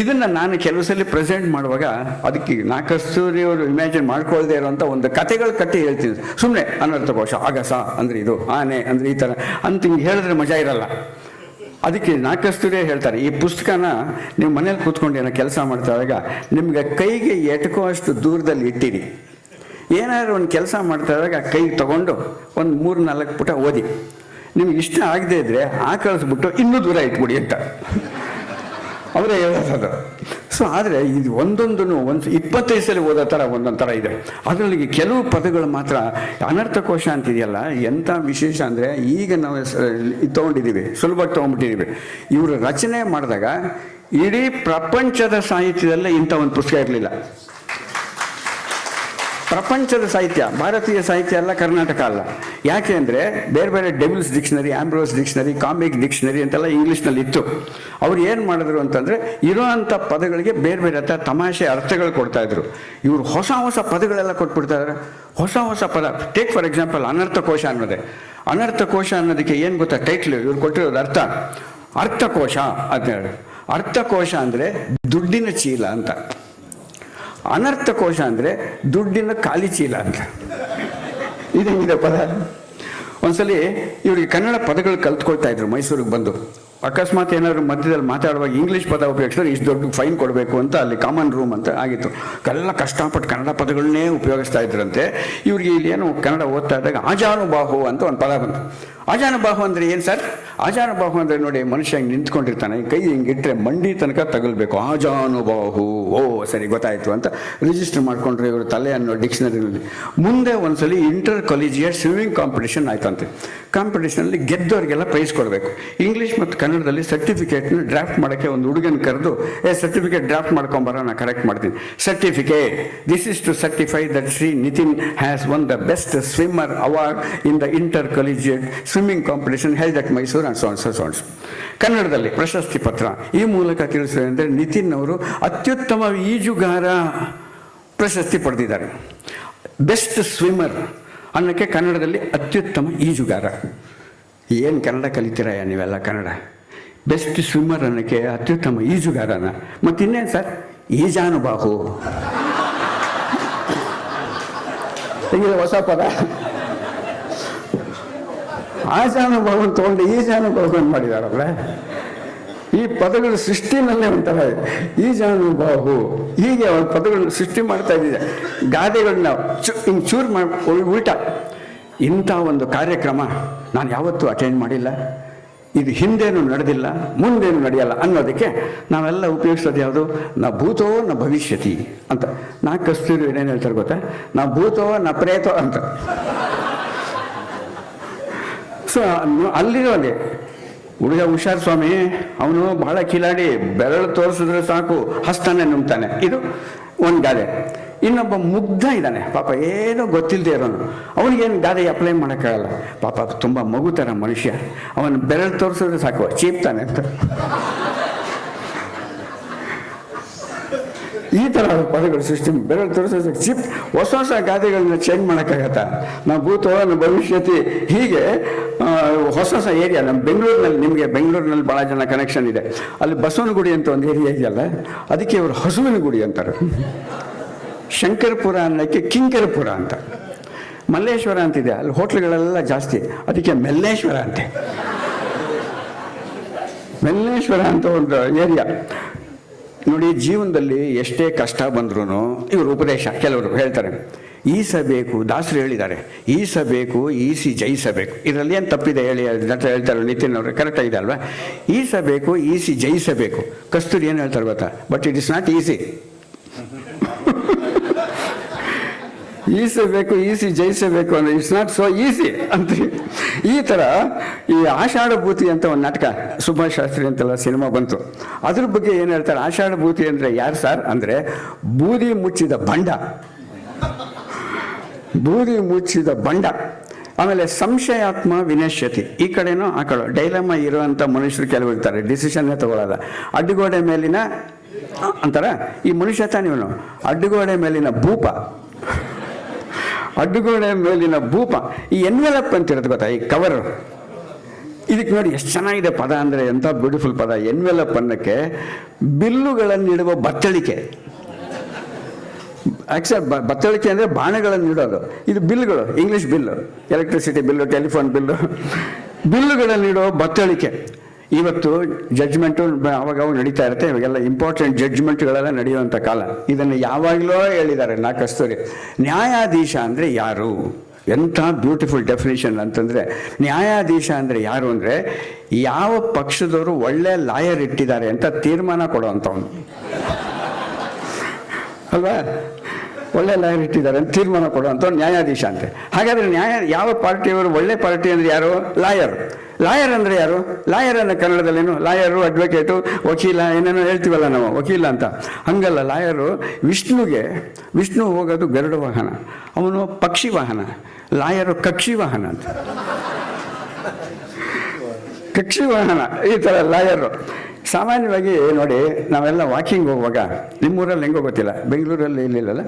[SPEAKER 2] ಇದನ್ನು ನಾನು ಕೆಲವು ಸಲ ಪ್ರೆಸೆಂಟ್ ಮಾಡುವಾಗ ಅದಕ್ಕೆ ನಾಲ್ಕಸ್ತೂರಿ ಅವರು ಇಮ್ಯಾಜಿನ್ ಮಾಡ್ಕೊಳ್ದೇ ಇರುವಂಥ ಒಂದು ಕತೆಗಳು ಕಟ್ಟಿ ಹೇಳ್ತೀನಿ. ಸುಮ್ಮನೆ ಅನರ್ಥ ಕೋಶ, ಆಗಸ ಅಂದರೆ ಇದು, ಆನೆ ಅಂದರೆ ಈ ಥರ ಅಂತ ಹಿಂಗೆ ಹೇಳಿದ್ರೆ ಮಜಾ ಇರಲ್ಲ. ಅದಕ್ಕೆ ನಾಲ್ಕಸ್ತೂರೇ ಹೇಳ್ತಾರೆ. ಈ ಪುಸ್ತಕನ ನೀವು ಮನೇಲಿ ಕೂತ್ಕೊಂಡು ಏನೋ ಕೆಲಸ ಮಾಡ್ತಾ ಇದ್ದಾಗ ನಿಮಗೆ ಕೈಗೆ ಎಟಕೋ ಅಷ್ಟು ದೂರದಲ್ಲಿ ಇಟ್ಟಿರಿ. ಏನಾದ್ರು ಒಂದು ಕೆಲಸ ಮಾಡ್ತಾ ಇದ್ದಾಗ ಕೈ ತಗೊಂಡು ಒಂದು ಮೂರು ನಾಲ್ಕು ಪುಟ ಓದಿ. ನಿಮ್ಗೆ ಇಷ್ಟ ಆಗದೆ ಇದ್ರೆ ಆ ಕಳಿಸ್ಬಿಟ್ಟು ಇನ್ನೂ ದೂರ ಇಟ್ಬಿಡಿ ಅಂತ. ಅವರೇ ಹೇಳೋದು ಸೊ ಆದರೆ ಇದು ಒಂದೊಂದನ್ನು ಒಂದು ಇಪ್ಪತ್ತೈದು ಸಲ ಓದೋ ಥರ ಒಂದೊಂದು ಥರ ಇದೆ. ಅದರಲ್ಲಿ ಕೆಲವು ಪದಗಳು ಮಾತ್ರ ಅನರ್ಥಕೋಶ ಅಂತಿದೆಯಲ್ಲ ಎಂಥ ವಿಶೇಷ ಅಂದರೆ ಈಗ ನಾವು ತೊಗೊಂಡಿದ್ದೀವಿ ಸುಲಭವಾಗಿ ತೊಗೊಂಡ್ಬಿಟ್ಟಿದ್ದೀವಿ ಇವರು ರಚನೆ ಮಾಡಿದಾಗ ಇಡೀ ಪ್ರಪಂಚದ ಸಾಹಿತ್ಯದಲ್ಲೇ ಇಂಥ ಒಂದು ಪುಸ್ತಕ ಇರಲಿಲ್ಲ. ಪ್ರಪಂಚದ ಸಾಹಿತ್ಯ, ಭಾರತೀಯ ಸಾಹಿತ್ಯ ಅಲ್ಲ, ಕರ್ನಾಟಕ ಅಲ್ಲ. ಯಾಕೆ ಅಂದರೆ ಬೇರೆ ಬೇರೆ devil's dictionary Ambrose dictionary comic dictionary ಅಂತೆಲ್ಲ ಇಂಗ್ಲೀಷ್ನಲ್ಲಿ ಇತ್ತು. ಅವ್ರು ಏನು ಮಾಡಿದ್ರು ಅಂತಂದರೆ ಇರೋವಂಥ ಪದಗಳಿಗೆ ಬೇರೆ ಬೇರೆ ತಮಾಷೆ ಅರ್ಥಗಳು ಕೊಡ್ತಾ ಇದ್ರು. ಇವರು ಹೊಸ ಹೊಸ ಪದಗಳೆಲ್ಲ ಕೊಟ್ಬಿಡ್ತಾ ಇದ್ದಾರೆ ಹೊಸ ಹೊಸ ಪದ. ಟೇಕ್ ಫಾರ್ ಎಕ್ಸಾಂಪಲ್ ಅನರ್ಥಕೋಶ ಅನ್ನೋದೇ. ಅನರ್ಥಕೋಶ ಅನ್ನೋದಕ್ಕೆ ಏನು ಗೊತ್ತಾ? ಟೈಟ್ಲು ಇವ್ರು ಕೊಟ್ಟಿರೋದು ಅರ್ಥ. ಅರ್ಥಕೋಶ ಅಂತ ಹೇಳಿ. ಅರ್ಥಕೋಶ ಅಂದರೆ ದುಡ್ಡಿನ ಚೀಲ ಅಂತ. ಅನರ್ಥಕೋಶ ಅಂದರೆ ದುಡ್ಡಿನ ಖಾಲಿ ಚೀಲ ಅಂತ. ಇದೇನಿದೆ ಪದ? ಒಂದ್ಸಲಿ ಇವರಿಗೆ ಕನ್ನಡ ಪದಗಳು ಕಲ್ತ್ಕೊಳ್ತಾ ಇದ್ರು ಮೈಸೂರಿಗೆ ಬಂದು. ಅಕಸ್ಮಾತ್ ಏನಾದ್ರು ಮಧ್ಯದಲ್ಲಿ ಮಾತಾಡುವಾಗ ಇಂಗ್ಲೀಷ್ ಪದ ಉಪಯೋಗಿಸಿದ್ರೆ ಇಷ್ಟು ದೊಡ್ಡ ಫೈನ್ ಕೊಡಬೇಕು ಅಂತ ಅಲ್ಲಿ ಕಾಮನ್ ರೂಮ್ ಅಂತ ಆಗಿತ್ತು. ಎಲ್ಲ ಕಷ್ಟಪಟ್ಟು ಕನ್ನಡ ಪದಗಳನ್ನೇ ಉಪಯೋಗಿಸ್ತಾ ಇದ್ರಂತೆ. ಇವ್ರಿಗೆ ಇಲ್ಲಿ ಏನು ಕನ್ನಡ ಓದ್ತಾ ಇದ್ದಾಗ ಆಜಾನುಬಾಹು ಅಂತ ಒಂದು ಪದ ಬಂತು. ಆಜಾನುಬಾಹು ಅಂದರೆ ಏನು ಸರ್? ಆಜಾನುಬಾಹು ಅಂದರೆ ನೋಡಿ ಮನುಷ್ಯ ಹಿಂಗೆ ನಿಂತ್ಕೊಂಡಿರ್ತಾನೆ. ಕೈ ಹಿಂಗೆ ಇಟ್ಟರೆ ಮಂಡಿ ತನಕ ತಗಲ್ಬೇಕು. ಆಜಾನುಬಾಹು. ಓ, ಸರಿ ಗೊತ್ತಾಯ್ತು ಅಂತ ರಿಜಿಸ್ಟರ್ ಮಾಡ್ಕೊಂಡ್ರೆ ಇವರು ತಲೆ ಅನ್ನೋ ಡಿಕ್ಷನರಿನಲ್ಲಿ ಮುಂದೆ ಒಂದ್ಸಲಿ ಇಂಟರ್ ಕಾಲೇಜಿಯ ಸ್ವಿಮ್ಮಿಂಗ್ ಕಾಂಪಿಟೇಷನ್ ಆಯ್ತಂತೆ. ಕಾಂಪಿಟೇಷನಲ್ಲಿ ಗೆದ್ದವರಿಗೆಲ್ಲ ಪ್ರೈಸ್ ಕೊಡಬೇಕು. ಇಂಗ್ಲೀಷ್ ಮತ್ತು ಕನ್ನಡದಲ್ಲಿ ಸರ್ಟಿಫಿಕೇಟ್ನ ಡ್ರಾಫ್ಟ್ ಮಾಡೋಕ್ಕೆ ಒಂದು ಹುಡುಗನ ಕರೆದು, ಏ ಸರ್ಟಿಫಿಕೇಟ್ ಡ್ರಾಫ್ಟ್ ಮಾಡ್ಕೊಂಬರ ನಾನು ಕರೆಕ್ಟ್ ಮಾಡ್ತೀನಿ. Certificate this is to certify that Shri Nitin has won the best swimmer award in the inter collegiate swimming competition held at Mysuru and sons sons ಕನ್ನಡದಲ್ಲಿ ಪ್ರಶಸ್ತಿ ಪತ್ರ. ಈ ಮೂಲಕ ತಿಳಿಸುವುದಂದರೆ ನಿತಿನ್ ಅವರು ಅತ್ಯುತ್ತಮ ಈಜುಗಾರ ಪ್ರಶಸ್ತಿ ಪಡೆದಿದ್ದಾರೆ. ಬೆಸ್ಟ್ ಸ್ವಿಮ್ಮರ್ ಅನ್ನೋಕ್ಕೆ ಕನ್ನಡದಲ್ಲಿ ಅತ್ಯುತ್ತಮ ಈಜುಗಾರ. ಏನು ಕನ್ನಡ ಕಲಿತೀರಾಯ ನೀವೆಲ್ಲ ಕನ್ನಡ? ಬೆಸ್ಟ್ ಸ್ವಿಮ್ಮರ್ ಅನ್ನೋಕ್ಕೆ ಅತ್ಯುತ್ತಮ ಈಜುಗಾರನ. ಮತ್ತು ಇನ್ನೇನು ಸರ್? ಈಜಾನುಬಾಹು. ಹೆಂಗಿದೆ ಹೊಸ ಪದ. ಆಜಾನುಭವನ್ ತಗೊಂಡು ಈಜಾನುಭವನ್ ಮಾಡಿದಾರಲ್ಲ ಈ ಪದಗಳು ಸೃಷ್ಟಿನಲ್ಲೇ ಒಂಥರ ಈಜಾನುಭಾವು ಹೀಗೆ ಅವ್ರ ಪದಗಳನ್ನ ಸೃಷ್ಟಿ ಮಾಡ್ತಾ ಇದ್ದಿದೆ ಗಾದೆಗಳನ್ನ ಹಿಂಗೆ ಚೂರು ಮಾಡಿ ಉಲ್ಟ. ಇಂಥ ಒಂದು ಕಾರ್ಯಕ್ರಮ ನಾನು ಯಾವತ್ತೂ ಅಟೆಂಡ್ ಮಾಡಿಲ್ಲ. ಇದು ಹಿಂದೇನು ನಡೆದಿಲ್ಲ, ಮುಂದೇನು ನಡೆಯಲ್ಲ ಅನ್ನೋದಕ್ಕೆ ನಾವೆಲ್ಲ ಉಪಯೋಗಿಸೋದು ಯಾವುದು? ನ ಭೂತೋ ನ ಭವಿಷ್ಯತಿ ಅಂತ. ನಾ ಕಸ್ತೂರಿ ಏನೇನು ಹೇಳ್ತಾರೆ ಗೊತ್ತಾ? ನಾ ಭೂತೋ ನ ಪ್ರೇತೋ ಅಂತ. ಸೊ ಅಲ್ಲಿರೋದೆ ಹುಡುಗ ಹುಷಾರ್ ಸ್ವಾಮಿ, ಅವನು ಬಹಳ ಕಿಲಾಡಿ, ಬೆರಳು ತೋರಿಸಿದ್ರೆ ಸಾಕು, ಹಸ್ತಾನೆ ನುಂಗ್ತಾನೆ. ಇದು ಒಂದು ಗಾದೆ. ಇನ್ನೊಬ್ಬ ಮುಗ್ಧ ಇದ್ದಾನೆ. ಪಾಪ ಏನೋ ಗೊತ್ತಿಲ್ಲದೆ ಇರೋನು. ಅವನಿಗೇನು ಗಾದೆ ಅಪ್ಲೈ ಮಾಡೋಕ್ಕಾಗಲ್ಲ. ಪಾಪ ತುಂಬ ಮಗು ಥರ ಮನುಷ್ಯ. ಅವನು ಬೆರಳು ತೋರಿಸಿದ್ರೆ ಸಾಕು. ಚೀಪ್ತಾನೆ ಅಂತ. ಈ ಥರ ಪದಗಳು ಸೃಷ್ಟಿ ಬೆರಳು ತೋರಿಸೋದು ಚಿಪ್. ಹೊಸ ಹೊಸ ಗಾದೆಗಳನ್ನ ಚೇಂಜ್ ಮಾಡೋಕ್ಕಾಗತ್ತ? ನಾವು ಭೂತ, ನಮ್ಮ ಭವಿಷ್ಯತಿ ಹೀಗೆ ಹೊಸ ಹೊಸ ಏರಿಯಾ ನಮ್ಮ ಬೆಂಗಳೂರಿನಲ್ಲಿ, ನಿಮಗೆ ಬೆಂಗಳೂರಿನಲ್ಲಿ ಭಾಳ ಜನ ಕನೆಕ್ಷನ್ ಇದೆ. ಅಲ್ಲಿ ಬಸವನಗುಡಿ ಅಂತ ಒಂದು ಏರಿಯಾ ಇದೆಯಲ್ಲ, ಅದಕ್ಕೆ ಇವರು ಹಸುವಿನ ಗುಡಿ ಅಂತಾರೆ. ಶಂಕರಪುರ ಅನ್ನೋಕ್ಕೆ ಕಿಂಕರಪುರ ಅಂತ. ಮಲ್ಲೇಶ್ವರ ಅಂತಿದೆ. ಅಲ್ಲಿ ಹೋಟ್ಲ್ಗಳೆಲ್ಲ ಜಾಸ್ತಿ. ಅದಕ್ಕೆ ಮೆಲ್ಲೇಶ್ವರ ಅಂತೆ. ಮೆಲ್ಲೇಶ್ವರ ಅಂತ ಒಂದು ಏರಿಯಾ. ನೋಡಿ, ಜೀವನದಲ್ಲಿ ಎಷ್ಟೇ ಕಷ್ಟ ಬಂದ್ರೂ ಇವರು ಉಪದೇಶ. ಕೆಲವರು ಹೇಳ್ತಾರೆ ಈಸಬೇಕು ದಾಸರು ಹೇಳಿದ್ದಾರೆ. ಈಸಬೇಕು ಈಸಿ ಜಯಿಸಬೇಕು ಇದರಲ್ಲಿ ಏನು ತಪ್ಪಿದೆ ಹೇಳಿ ಅಂತ ಹೇಳ್ತಾರೆ ನಿತಿನ್ ಅವರು ಕರೆಕ್ಟ್ ಆಗಿದೆ ಅಲ್ವಾ? ಈಸಬೇಕು ಈಸಿ ಜಯಿಸಬೇಕು ಕಸ್ತೂರಿ ಏನು ಹೇಳ್ತಾರೆ ಗೊತ್ತಾ? But it is not easy ಈಸಬೇಕು ಈಸಿ ಜಯಿಸಬೇಕು ಅಂದರೆ ಇಟ್ಸ್ ನಾಟ್ ಸೋ ಈಸಿ ಅಂತ ಈ ಥರ ಈ ಆಷಾಢಭೂತಿ ಅಂತ ಒಂದು ನಾಟಕ ಸುಭಾಷ್ ಶಾಸ್ತ್ರಿ ಅಂತೆಲ್ಲ ಸಿನಿಮಾ ಬಂತು. ಅದ್ರ ಬಗ್ಗೆ ಏನು ಹೇಳ್ತಾರೆ, ಆಷಾಢಭೂತಿ ಅಂದರೆ ಯಾರು ಸರ್ ಅಂದರೆ ಬೂದಿ ಮುಚ್ಚಿದ ಬಂಡ. ಬೂದಿ ಮುಚ್ಚಿದ ಬಂಡ. ಆಮೇಲೆ ಸಂಶಯಾತ್ಮ ವಿನಶ್ಯತಿ ಈ ಕಡೆನೂ ಆ ಕಡೆ ಡೈಲಮ್ಮ ಇರುವಂಥ ಮನುಷ್ಯರು ಕೆಲವು ಇರ್ತಾರೆ ಡಿಸಿಷನ್ನೇ ತಗೊಳ್ಳಲ್ಲ ಅಡ್ಡಗೋಡೆ ಮೇಲಿನ ಅಂತಾರ? ಈ ಮನುಷ್ಯ ತಾನೇ ಇವನು. ಅಡ್ಡಗೋಡೆ ಮೇಲಿನ ಭೂಪ. ಅಡ್ಡಗೋಡೆ ಮೇಲಿನ ಭೂಪ ಈ ಎನ್ವೆಲಪ್ ಅಂತ ಇರುತ್ತೆ ಗೊತ್ತಾ? ಈ ಕವರ್ ಇದಕ್ಕೆ ನೋಡಿ ಎಷ್ಟು ಚೆನ್ನಾಗಿದೆ ಪದ ಅಂದರೆ ಎಂಥ ಬ್ಯೂಟಿಫುಲ್ ಪದ. ಎನ್ವೆಲಪ್ ಅನ್ನಕ್ಕೆ ಬಿಲ್ಲುಗಳನ್ನಿಡುವ ಬತ್ತಳಿಕೆ. ಆಕ್ಚುಲ್ ಬತ್ತಳಿಕೆ ಅಂದರೆ ಬಾಣಗಳನ್ನು ಇಡೋದು. ಇದು ಬಿಲ್ಗಳು English bill. Electricity bill telephone bill. ಬಿಲ್ಲುಗಳನ್ನಿಡೋ ಬತ್ತಳಿಕೆ. ಇವತ್ತು ಜಡ್ಜ್ಮೆಂಟು ಅವಾಗ ನಡೀತಾ ಇರುತ್ತೆ. ಇವಾಗೆಲ್ಲ ಇಂಪಾರ್ಟೆಂಟ್ ಜಡ್ಜ್ಮೆಂಟ್ಗಳೆಲ್ಲ ನಡೆಯುವಂಥ ಕಾಲ. ಇದನ್ನು ಯಾವಾಗಲೂ ಹೇಳಿದ್ದಾರೆ ನಾ ಕಸ್ತೂರಿ. ನ್ಯಾಯಾಧೀಶ ಅಂದರೆ ಯಾರು? ಎಂಥ ಬ್ಯೂಟಿಫುಲ್ ಡೆಫಿನೇಷನ್ ಅಂತಂದರೆ, ನ್ಯಾಯಾಧೀಶ ಅಂದರೆ ಯಾರು ಅಂದರೆ, ಯಾವ ಪಕ್ಷದವರು ಒಳ್ಳೆ ಲಾಯರ್ ಇಟ್ಟಿದ್ದಾರೆ ಅಂತ ತೀರ್ಮಾನ ಕೊಡುವಂಥವ್ನು. ಅಲ್ವಾ? ಒಳ್ಳೆ ಲಾಯರ್ ಇಟ್ಟಿದ್ದಾರೆ ಅಂತ ತೀರ್ಮಾನ ಕೊಡುವಂಥ ನ್ಯಾಯಾಧೀಶ ಅಂತೆ. ಹಾಗಾದರೆ ನ್ಯಾಯ, ಯಾವ ಪಾರ್ಟಿಯವರು ಒಳ್ಳೆ ಪಾರ್ಟಿ ಅಂದರೆ ಯಾರು? ಲಾಯರ್. ಲಾಯರ್ ಅಂದರೆ ಯಾರು? ಲಾಯರ್ ಅಂದರೆ ಕನ್ನಡದಲ್ಲೇನು? ಲಾಯರು ಅಡ್ವೊಕೇಟು ವಕೀಲ, ಏನೇನೋ ಹೇಳ್ತೀವಲ್ಲ ನಾವು, ವಕೀಲ ಅಂತ. ಹಂಗಲ್ಲ, ಲಾಯರು ವಿಷ್ಣುಗೆ, ವಿಷ್ಣು ಹೋಗೋದು ಗರುಡ ವಾಹನ, ಅವನು ಪಕ್ಷಿ ವಾಹನ, ಲಾಯರು ಕಕ್ಷಿ ವಾಹನ ಅಂತ. ಕಕ್ಷಿ ವಾಹನ, ಈ ಥರ ಲಾಯರು. ಸಾಮಾನ್ಯವಾಗಿ ನೋಡಿ, ನಾವೆಲ್ಲ ವಾಕಿಂಗ್ ಹೋಗುವಾಗ, ನಿಮ್ಮೂರಲ್ಲಿ ಹೆಂಗೋ ಗೊತ್ತಿಲ್ಲ, ಬೆಂಗಳೂರಲ್ಲಿ ಇಲ್ಲಿಲ್ಲಲ್ಲ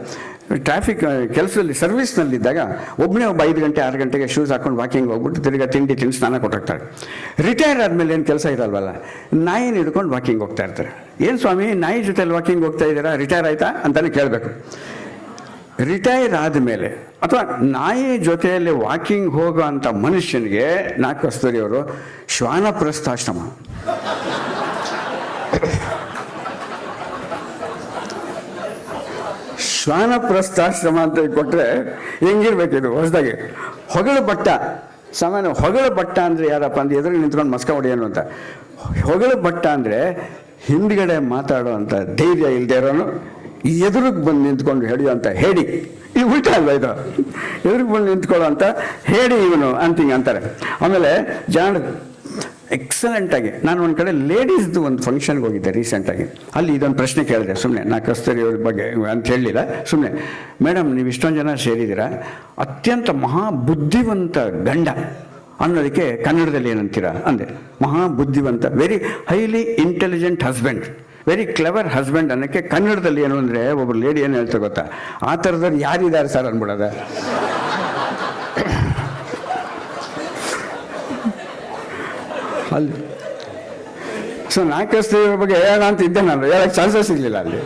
[SPEAKER 2] ಟ್ರಾಫಿಕ್ ಕೆಲಸದಲ್ಲಿ ಸರ್ವಿಸ್ನಲ್ಲಿದ್ದಾಗ ಒಬ್ಬನೇ ಒಬ್ಬ ಐದು ಗಂಟೆ, ಆರು ಗಂಟೆಗೆ ಶೂಸ್ ಹಾಕೊಂಡು ವಾಕಿಂಗ್ ಹೋಗ್ಬಿಟ್ಟು ತಿರ್ಗಾ ತಿಂಡಿ ತಿಂದು ಸ್ನಾನ ಕೊಟ್ಟೋಗ್ತಾರೆ ರಿಟೈರ್ ಆದಮೇಲೆ ಏನು ಕೆಲಸ ಇರಲ್ವಲ್ಲ, ನಾಯಿನ ಹಿಡ್ಕೊಂಡು ವಾಕಿಂಗ್ ಹೋಗ್ತಾ ಇರ್ತಾರೆ. ಏನು ಸ್ವಾಮಿ, ನಾಯಿ ಜೊತೆಲಿ ವಾಕಿಂಗ್ ಹೋಗ್ತಾ ಇದ್ದೀರಾ? ರಿಟೈರ್ ಆಯ್ತಾ? ಅಂತಲೇ ಕೇಳಬೇಕು. ರಿಟೈರ್ ಆದಮೇಲೆ, ಅಥವಾ ನಾಯಿ ಜೊತೆಯಲ್ಲಿ ವಾಕಿಂಗ್ ಹೋಗೋ ಅಂಥ ಮನುಷ್ಯನಿಗೆ ನಾಲ್ಕು ಕಸ್ತೂರಿಯವರು ಶ್ವಾನಪ್ರಸ್ಥಾಶ್ರಮ. ಶ್ವಾನಪ್ರಸ್ಥಾಶ್ರಮ ಅಂತ ಕೊಟ್ಟರೆ ಹೆಂಗಿರ್ಬೇಕಿದು ಹೊಸದಾಗಿ? ಹೊಗಳು ಬಟ್ಟ ಸಾಮಾನ್ಯ ಹೊಗಳ ಬಟ್ಟ ಅಂದರೆ ಯಾರಪ್ಪ ಅಂದ್ರೆ ಎದುರು ನಿಂತ್ಕೊಂಡು ಮಸ್ಕ ಹೊಡೆಯೋನು ಅಂತ ಹೊಗಳ ಬಟ್ಟ ಅಂದರೆ ಹಿಂದ್ಗಡೆ ಮಾತಾಡೋ ಅಂತ ಧೈರ್ಯ ಇಲ್ಲದೆ ಇರೋನು. ಎದುರಿಗೆ ಬಂದು ನಿಂತ್ಕೊಂಡು ಹೇಳಿದಂಥ ಹೇಳಿ ಇದು ಉಲ್ಟ ಅಲ್ವ ಇದು? ಎದುರಿಗೆ ಬಂದು ನಿಂತ್ಕೊಳ್ಳೋ ಅಂತ ಹೇಳಿ ಇವನು ಅಂತಿಂಗ್ ಅಂತಾರೆ. ಆಮೇಲೆ ಜಾಣ ಎಕ್ಸಲೆಂಟ್ ಆಗಿ. ನಾನು ಒಂದು ಕಡೆ ಲೇಡೀಸ್ದು ಒಂದು ಫಂಕ್ಷನ್ಗೆ ಹೋಗಿದ್ದೆ ರೀಸೆಂಟಾಗಿ ಅಲ್ಲಿ ಇದೊಂದು ಪ್ರಶ್ನೆ ಕೇಳಿದೆ. ಸುಮ್ಮನೆ ನಾ ಕಸ್ತೂರಿ ಅವ್ರ ಬಗ್ಗೆ ಅಂತ ಹೇಳಿಲ್ಲ. ಸುಮ್ಮನೆ ಮೇಡಮ್ ನೀವು ಇಷ್ಟೊಂದು ಜನ ಸೇರಿದ್ದೀರಾ? ಅತ್ಯಂತ ಮಹಾ ಬುದ್ಧಿವಂತ ಗಂಡ ಅನ್ನೋದಕ್ಕೆ ಕನ್ನಡದಲ್ಲಿ ಏನಂತೀರಾ? ಅಂದೆ. ಮಹಾ ಬುದ್ಧಿವಂತ very highly intelligent husband very clever husband ಅನ್ನೋಕ್ಕೆ ಕನ್ನಡದಲ್ಲಿ ಏನು ಅಂದರೆ ಒಬ್ಬರು ಲೇಡಿ ಏನು ಹೇಳ್ತಾ ಗೊತ್ತಾ? ಆ ಥರದವ್ರು ಯಾರಿದ್ದಾರೆ ಸರ್? ಅಂದ್ಬಿಡೋದ. ಅಲ್ಲಿ. ಸೊ ನಾಲ್ಕಸ್ತಿ ಬಗ್ಗೆ ಹೇಳೋಣ ಅಂತ ಇದ್ದೆ ನಾನು ಹೇಳಕ್ಕೆ ಚಾನ್ಸಸ್ ಇರಲಿಲ್ಲ ಅಲ್ಲಿ.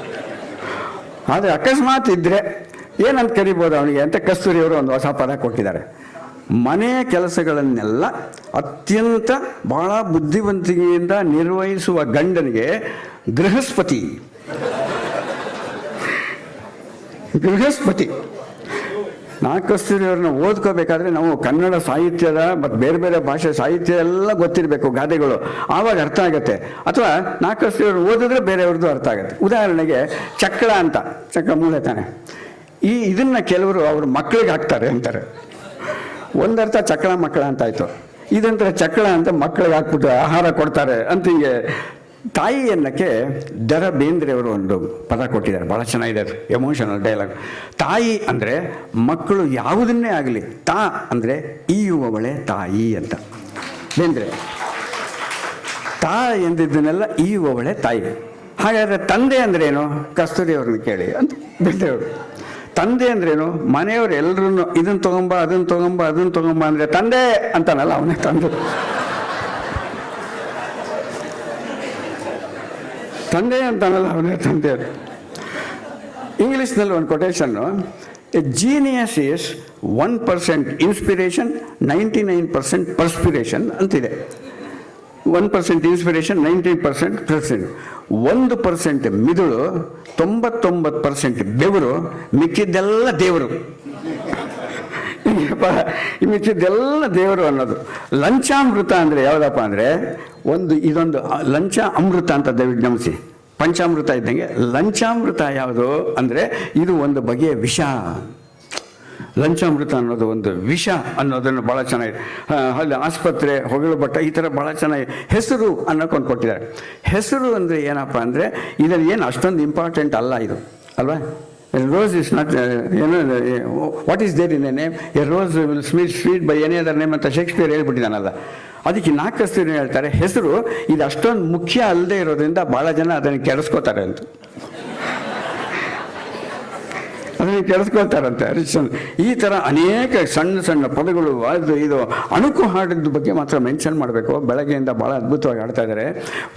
[SPEAKER 2] ಆದರೆ ಅಕಸ್ಮಾತ್ ಇದ್ದರೆ ಏನಂತ ಕರಿಬೋದು ಅವನಿಗೆ ಅಂತ ಕಸ್ತೂರಿಯವರು ಒಂದು ಹೊಸ ಪದ ಕೊಟ್ಟಿದ್ದಾರೆ. ಮನೆಯ ಕೆಲಸಗಳನ್ನೆಲ್ಲ ಅತ್ಯಂತ ಬಹಳ ಬುದ್ಧಿವಂತಿಕೆಯಿಂದ ನಿರ್ವಹಿಸುವ ಗಂಡನಿಗೆ ಗೃಹಸ್ಪತಿ. ಗೃಹಸ್ಪತಿ. ನಾಲ್ಕಸ್ತೂರಿಯವ್ರನ್ನ ಓದ್ಕೋಬೇಕಾದ್ರೆ ನಾವು ಕನ್ನಡ ಸಾಹಿತ್ಯದ ಮತ್ತು ಬೇರೆ ಬೇರೆ ಭಾಷೆ ಸಾಹಿತ್ಯ ಎಲ್ಲ ಗೊತ್ತಿರಬೇಕು ಗಾದೆಗಳು. ಆವಾಗ ಅರ್ಥ ಆಗುತ್ತೆ. ಅಥವಾ ನಾಲ್ಕಸ್ತೂರಿಯವ್ರು ಓದಿದ್ರೆ ಬೇರೆಯವ್ರದ್ದು ಅರ್ಥ ಆಗುತ್ತೆ. ಉದಾಹರಣೆಗೆ ಚಕ್ರ ಅಂತ. ಚಕ್ರ ಮೂಳೆ ತಾನೆ. ಈ ಇದನ್ನ ಕೆಲವರು ಅವ್ರ ಮಕ್ಕಳಿಗೆ ಹಾಕ್ತಾರೆ ಅಂತಾರೆ. ಒಂದರ್ಥ ಚಕ್ರ ಮಕ್ಕಳ ಅಂತ ಆಯ್ತು. ಇದಂತರ ಚಕ್ರ ಅಂತ ಮಕ್ಕಳಿಗೆ ಹಾಕ್ಬಿಟ್ಟು ಆಹಾರ ಕೊಡ್ತಾರೆ ಅಂತ ಹಿಂಗೆ ತಾಯಿ ಅನ್ನಕ್ಕೆ ದರ ಬೇಂದ್ರೆಯವರು ಒಂದು ಪದ ಕೊಟ್ಟಿದ್ದಾರೆ. ಭಾಳ ಚೆನ್ನಾಗಿದೆ ಅದು. ಎಮೋಷನಲ್ ಡೈಲಾಗ್ ತಾಯಿ ಅಂದರೆ ಮಕ್ಕಳು ಯಾವುದನ್ನೇ ಆಗಲಿ, ತಾ ಅಂದರೆ ಈಯುವವಳೆ ತಾಯಿ ಅಂತ. ಬೇಂದ್ರೆ ತಾ ಎಂದಿದ್ದನ್ನೆಲ್ಲ ಈಯುವವಳೆ ತಾಯಿ. ಹಾಗಾದರೆ ತಂದೆ ಅಂದ್ರೇನು ಕಸ್ತೂರಿ ಅವ್ರನ್ನ ಕೇಳಿ ಅಂತ ಬೇಂದ್ರೆಯವರು ತಂದೆ ಅಂದ್ರೇನು ಮನೆಯವರು ಎಲ್ಲರೂ ಇದನ್ನು ತೊಗೊಂಬ ಅದನ್ನು ತೊಗೊಂಬ ಅದನ್ನು ತೊಗೊಂಬ ಅಂದ್ರೆ ತಂದೆ ಅಂತಾನಲ್ಲ, ಅವನೇ ತಂದೆ. ತಂದೆ ಅಂತಾನಲ್ಲ ಅವನೇ ತಂದೆ ಇಂಗ್ಲೀಷ್ನಲ್ಲಿ ಒಂದು quotation a genius is one percent inspiration ninety nine percent perspiration ಅಂತಿದೆ. One percent inspiration ninety percent percent ಒಂದು ಪರ್ಸೆಂಟ್ ಮಿದುಳು, ತೊಂಬತ್ತೊಂಬತ್ತು ಪರ್ಸೆಂಟ್ ಬೆವರು, ಮಿಕ್ಕಿದ್ದೆಲ್ಲ ದೇವರು. ಮಿಕ್ಕಿದ್ದೆಲ್ಲ ದೇವರು ಅನ್ನೋದು. ಲಂಚಾಮೃತ ಅಂದರೆ ಯಾವುದಪ್ಪ ಅಂದರೆ, ಒಂದು ಇದೊಂದು ಲಂಚ ಅಮೃತ ಅಂತ ಗಮನಿಸಿ. ಪಂಚಾಮೃತ ಇದ್ದಂಗೆ, ಲಂಚಾಮೃತ ಯಾವುದು ಅಂದರೆ, ಇದು ಒಂದು ಬಗೆಯ ವಿಷ. ಲಂಚಾಮೃತ ಅನ್ನೋದು ಒಂದು ವಿಷ ಅನ್ನೋದನ್ನು ಭಾಳ ಚೆನ್ನಾಗಿ ಅಲ್ಲಿ ಆಸ್ಪತ್ರೆ, ಹೊಗಳು ಬಟ್ಟ, ಈ ಥರ ಭಾಳ ಚೆನ್ನಾಗಿ ಹೆಸರು ಅನ್ನೋಕೊಂಡು ಕೊಟ್ಟಿದ್ದಾರೆ. ಹೆಸರು ಅಂದರೆ ಏನಪ್ಪ ಅಂದರೆ ಇದನ್ನು ಏನು ಅಷ್ಟೊಂದು ಇಂಪಾರ್ಟೆಂಟ್ ಅಲ್ಲ ಇದು, ಅಲ್ವಾ? ರೋಸ್ ಇಸ್ ನಾಟ್ ಏನು what is there in a name a rose will sweet sweet by any other name ಅಂತ ಶೇಕ್ಸ್ಪಿಯರ್ ಹೇಳ್ಬಿಟ್ಟಿದ್ದಾನಲ್ಲ ಅದಕ್ಕೆ ನಾಲ್ಕಸ್ತಿನ ಹೇಳ್ತಾರೆ, ಹೆಸರು, ಇದು ಅಷ್ಟೊಂದು ಮುಖ್ಯ ಅಲ್ಲದೆ ಇರೋದ್ರಿಂದ ಭಾಳ ಜನ ಅದನ್ನು ಕೆಡಿಸ್ಕೋತಾರೆ ಅಂತ. ಅದನ್ನು ಕೆಡಿಸ್ಕೊಳ್ತಾರಂತೆ ಹರಿಶ್ಚಂದ್ರ. ಈ ಥರ ಅನೇಕ ಸಣ್ಣ ಸಣ್ಣ ಪದಗಳು ಅದು ಇದು ಅಣುಕು ಹಾಡಿದ ಬಗ್ಗೆ ಮಾತ್ರ ಮೆನ್ಷನ್ ಮಾಡಬೇಕು. ಬೆಳಗ್ಗೆಯಿಂದ ಭಾಳ ಅದ್ಭುತವಾಗಿ ಆಡ್ತಾ ಇದ್ದಾರೆ.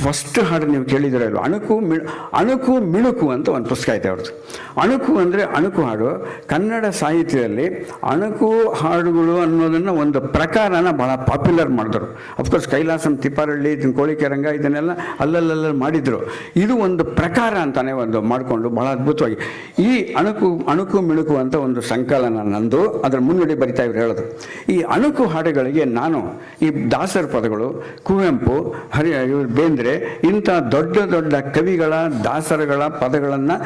[SPEAKER 2] ಫಸ್ಟ್ ಹಾಡು ನೀವು ಕೇಳಿದ್ರೆ ಇಲ್ವ? ಅಣುಕು ಮಿಣು ಅಣುಕು ಮಿಣುಕು ಅಂತ ಒಂದು ಪುಸ್ತಕ ಐತೆ ಅವ್ರದ್ದು. ಅಣುಕು ಅಂದರೆ ಅಣುಕು ಹಾಡು. ಕನ್ನಡ ಸಾಹಿತ್ಯದಲ್ಲಿ ಅಣುಕು ಹಾಡುಗಳು ಅನ್ನೋದನ್ನು ಒಂದು ಪ್ರಕಾರನ ಭಾಳ ಪಾಪ್ಯುಲರ್ ಮಾಡಿದ್ರು. ಅಫ್ಕೋರ್ಸ್ ಕೈಲಾಸಂ, ತಿಪ್ಪಾರಳ್ಳಿ ಕೋಳಿಕೆರಂಗ ಇದನ್ನೆಲ್ಲ ಅಲ್ಲಲ್ಲಲ್ಲಿ ಮಾಡಿದ್ರು. ಇದು ಒಂದು ಪ್ರಕಾರ ಅಂತಾನೆ ಒಂದು ಮಾಡಿಕೊಂಡು ಭಾಳ ಅದ್ಭುತವಾಗಿ. ಈ ಅಣುಕು ಅಣುಕು ಮಿಣುಕು ಅಂತ ಒಂದು ಸಂಕಲನ ನಂದು. ಅದರ ಮುನ್ನುಡಿ ಬರಿತಾ ಇವ್ರು ಹೇಳೋದು. ಈ ಅಣುಕು ಹಾಡುಗಳಿಗೆ ನಾನು ಈ ದಾಸರ ಪದಗಳು, ಕುವೆಂಪು, ಹರಿ, ಇವರು ಬೇಂದ್ರೆ, ಇಂಥ ದೊಡ್ಡ ದೊಡ್ಡ ಕವಿಗಳ, ದಾಸರಗಳ ಪದಗಳನ್ನು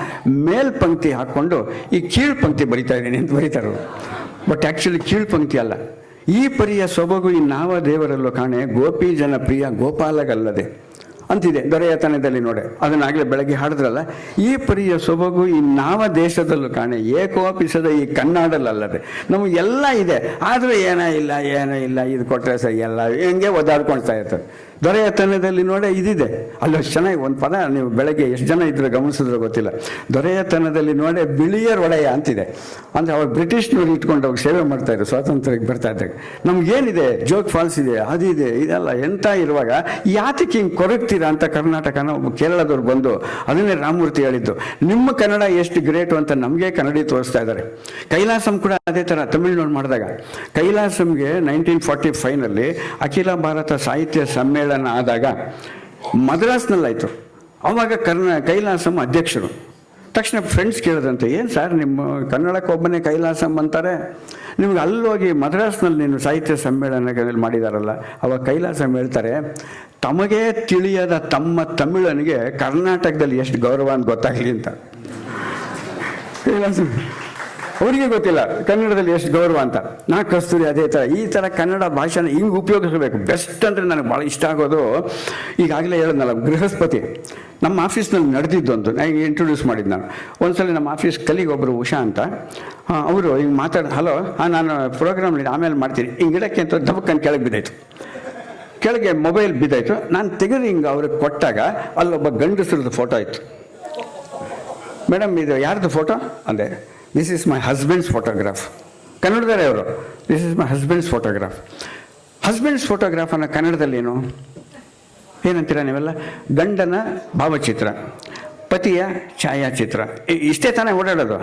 [SPEAKER 2] ಮೇಲ್ಪಂಕ್ತಿ ಹಾಕ್ಕೊಂಡು ಈ ಕೀಳ್ಪಂಕ್ತಿ ಬರಿತಾ ಇದ್ದೀನಿ ಅಂತ ಬರೀತಾರೆ ಬಟ್ ಆ್ಯಕ್ಚುಲಿ ಕೀಳ್ಪಂಕ್ತಿ ಅಲ್ಲ. ಈ ಪರಿಯ ಸೊಬಗು ಈ ನಾವ ದೇವರಲ್ಲೂ ಕಾಣೆ ಗೋಪಿ ಜನಪ್ರಿಯ ಗೋಪಾಲಗಲ್ಲದೆ. ಅಂತಿದೆ ದೊರೆಯತನದಲ್ಲಿ ನೋಡಿ. ಅದನ್ನಾಗಲೇ ಬೆಳಗ್ಗೆ ಹಾಡಿದ್ರಲ್ಲ, ಈ ಪರಿಯ ಸೊಬಗು ಈ ನಾವ ದೇಶದಲ್ಲೂ ಕಾಣೆ, ಏಕೋಪಿಸದ ಈ ಕನ್ನಡಲ್ಲಲ್ಲದೆ ನಮಗೆ ಎಲ್ಲ ಇದೆ, ಆದರೂ ಏನೋ ಇಲ್ಲ ಏನೋ ಇಲ್ಲ, ಇದು ಕೊಟ್ಟರೆ ಸರಿ, ಎಲ್ಲ ಹೆಂಗೆ ಒದ್ದಾಡ್ಕೊಳ್ತಾ ಇರ್ತದೆ ದೊರೆಯತನದಲ್ಲಿ ನೋಡೆ ಇದಿದೆ. ಅಲ್ಲಿ ಅಷ್ಟು ಚೆನ್ನಾಗಿ ಒಂದು ಪದ ನೀವು ಬೆಳಗ್ಗೆ ಎಷ್ಟು ಜನ ಇದ್ರೆ ಗಮನಿಸಿದ್ರೆ ಗೊತ್ತಿಲ್ಲ. ದೊರೆಯತನದಲ್ಲಿ ನೋಡೆ ಬಿಳಿಯರ್ ಒಡೆಯ ಅಂತಿದೆ. ಅಂದರೆ ಅವ್ರು ಬ್ರಿಟಿಷ್ನವ್ರು ಇಟ್ಕೊಂಡು ಅವಾಗ ಸೇವೆ ಮಾಡ್ತಾ ಇದ್ರು, ಸ್ವಾತಂತ್ರ್ಯಕ್ಕೆ ಬರ್ತಾ ಇದ್ದಾಗ. ನಮ್ಗೇನಿದೆ? ಜೋಗ್ ಫಾಲ್ಸ್ ಇದೆ ಅದಿದೆ ಇದೆಲ್ಲ ಎಂಥ ಇರುವಾಗ ಯಾತಕ್ಕೆ ಹಿಂಗೆ ಕೊರಗ್ತೀರಾ ಅಂತ ಕರ್ನಾಟಕನ ಒಬ್ಬ ಕೇರಳದವ್ರು ಬಂದು ಅದನ್ನೇ ರಾಮಮೂರ್ತಿ ಹೇಳಿದ್ದು. ನಿಮ್ಮ ಕನ್ನಡ ಎಷ್ಟು ಗ್ರೇಟು ಅಂತ ನಮಗೆ ಕನ್ನಡಿ ತೋರಿಸ್ತಾ ಇದ್ದಾರೆ. ಕೈಲಾಸಂ ಕೂಡ ಅದೇ ಥರ ತಮಿಳ್ನಾಡು ಮಾಡಿದಾಗ. ಕೈಲಾಸಂಗೆ ನೈನ್ಟೀನ್ ಫಾರ್ಟಿ ಫೈವ್ನಲ್ಲಿ ಅಖಿಲ ಭಾರತ ಸಾಹಿತ್ಯ ಸಮ್ಮೇಳನ ಆದಾಗ ಮದ್ರಾಸ್ನಲ್ಲಾಯಿತು. ಅವಾಗ ಕರ್ನ ಕೈಲಾಸಂ ಅಧ್ಯಕ್ಷರು. ತಕ್ಷಣ ಫ್ರೆಂಡ್ಸ್ ಕೇಳಿದಂತೆ, ಏನು ಸರ್ ನಿಮ್ಮ ಕನ್ನಡಕ್ಕೆ ಒಬ್ಬನೇ ಕೈಲಾಸಂ ಅಂತಾರೆ? ನಿಮ್ಗೆ ಅಲ್ಲೋಗಿ ಮದ್ರಾಸ್ನಲ್ಲಿ ನೀನು ಸಾಹಿತ್ಯ ಸಮ್ಮೇಳನಗಳಲ್ಲಿ ಮಾಡಿದಾರಲ್ಲ, ಅವಾಗ ಕೈಲಾಸಂ ಹೇಳ್ತಾರೆ, ತಮಗೇ ತಿಳಿಯದ ತಮ್ಮ ತಮಿಳನಿಗೆ ಕರ್ನಾಟಕದಲ್ಲಿ ಎಷ್ಟು ಗೌರವ ಅಂತ ಗೊತ್ತಾಗಲಿ ಅಂತ. ಕೈಲಾಸ ಅವರಿಗೆ ಗೊತ್ತಿಲ್ಲ, ಕನ್ನಡದಲ್ಲಿ ಎಷ್ಟು ಗೌರವ ಅಂತ. ನಾ ಕಸ್ತೂರಿ ಅದೇ ಥರ ಈ ಥರ ಕನ್ನಡ ಭಾಷೆನ ಹಿಂಗೆ ಉಪಯೋಗಿಸಬೇಕು? ಬೆಸ್ಟ್ ಅಂದರೆ ನನಗೆ ಭಾಳ ಇಷ್ಟ ಆಗೋದು, ಈಗಾಗಲೇ ಹೇಳಿದ್ನಲ್ಲ, ಬೃಹಸ್ಪತಿ. ನಮ್ಮ ಆಫೀಸ್ನಲ್ಲಿ ನಡೆದಿದ್ದೊಂದು ನಾನು ಇಂಟ್ರೊಡ್ಯೂಸ್ ಮಾಡಿದ್ದು ನಾನು. ಒಂದ್ಸಲ ನಮ್ಮ ಆಫೀಸ್ ಕಲಿಗೆ ಒಬ್ಬರು ಉಷಾ ಅಂತ. ಅವರು ಹಿಂಗೆ ಮಾತಾಡಿ ಹಲೋ ಹಾಂ, ನಾನು ಪ್ರೋಗ್ರಾಮ್ ಆಮೇಲೆ ಮಾಡ್ತೀನಿ. ಹಿಂಗೆ ಗಿಡಕ್ಕೆ ಅಂತ ದಬಕ್ಕಂತ ಕೆಳಗೆ ಬಿದ್ದಾಯ್ತು ಕೆಳಗೆ ಮೊಬೈಲ್ ಬಿದ್ದಾಯ್ತು ನಾನು ತೆಗೆದು ಹಿಂಗೆ ಅವ್ರಿಗೆ ಕೊಟ್ಟಾಗ, ಅಲ್ಲೊಬ್ಬ ಗಂಡಸರದ್ದು ಫೋಟೋ ಇತ್ತು. ಮೇಡಮ್, ಇದು ಯಾರ್ದು ಫೋಟೋ ಅಂದೆ. This is my husband's photograph ಕನ್ನಡದಲ್ಲೇ ಅವರು this is my husband's photograph husband's photograph ಅನ್ನೋ ಕನ್ನಡದಲ್ಲಿ ಏನು? ಏನಂತೀರ ನೀವೆಲ್ಲ? ಗಂಡನ ಭಾವಚಿತ್ರ, ಪತಿಯ ಛಾಯಾಚಿತ್ರ. ಇಷ್ಟೇ ತಾನೇ ಓಡಾಡೋದು?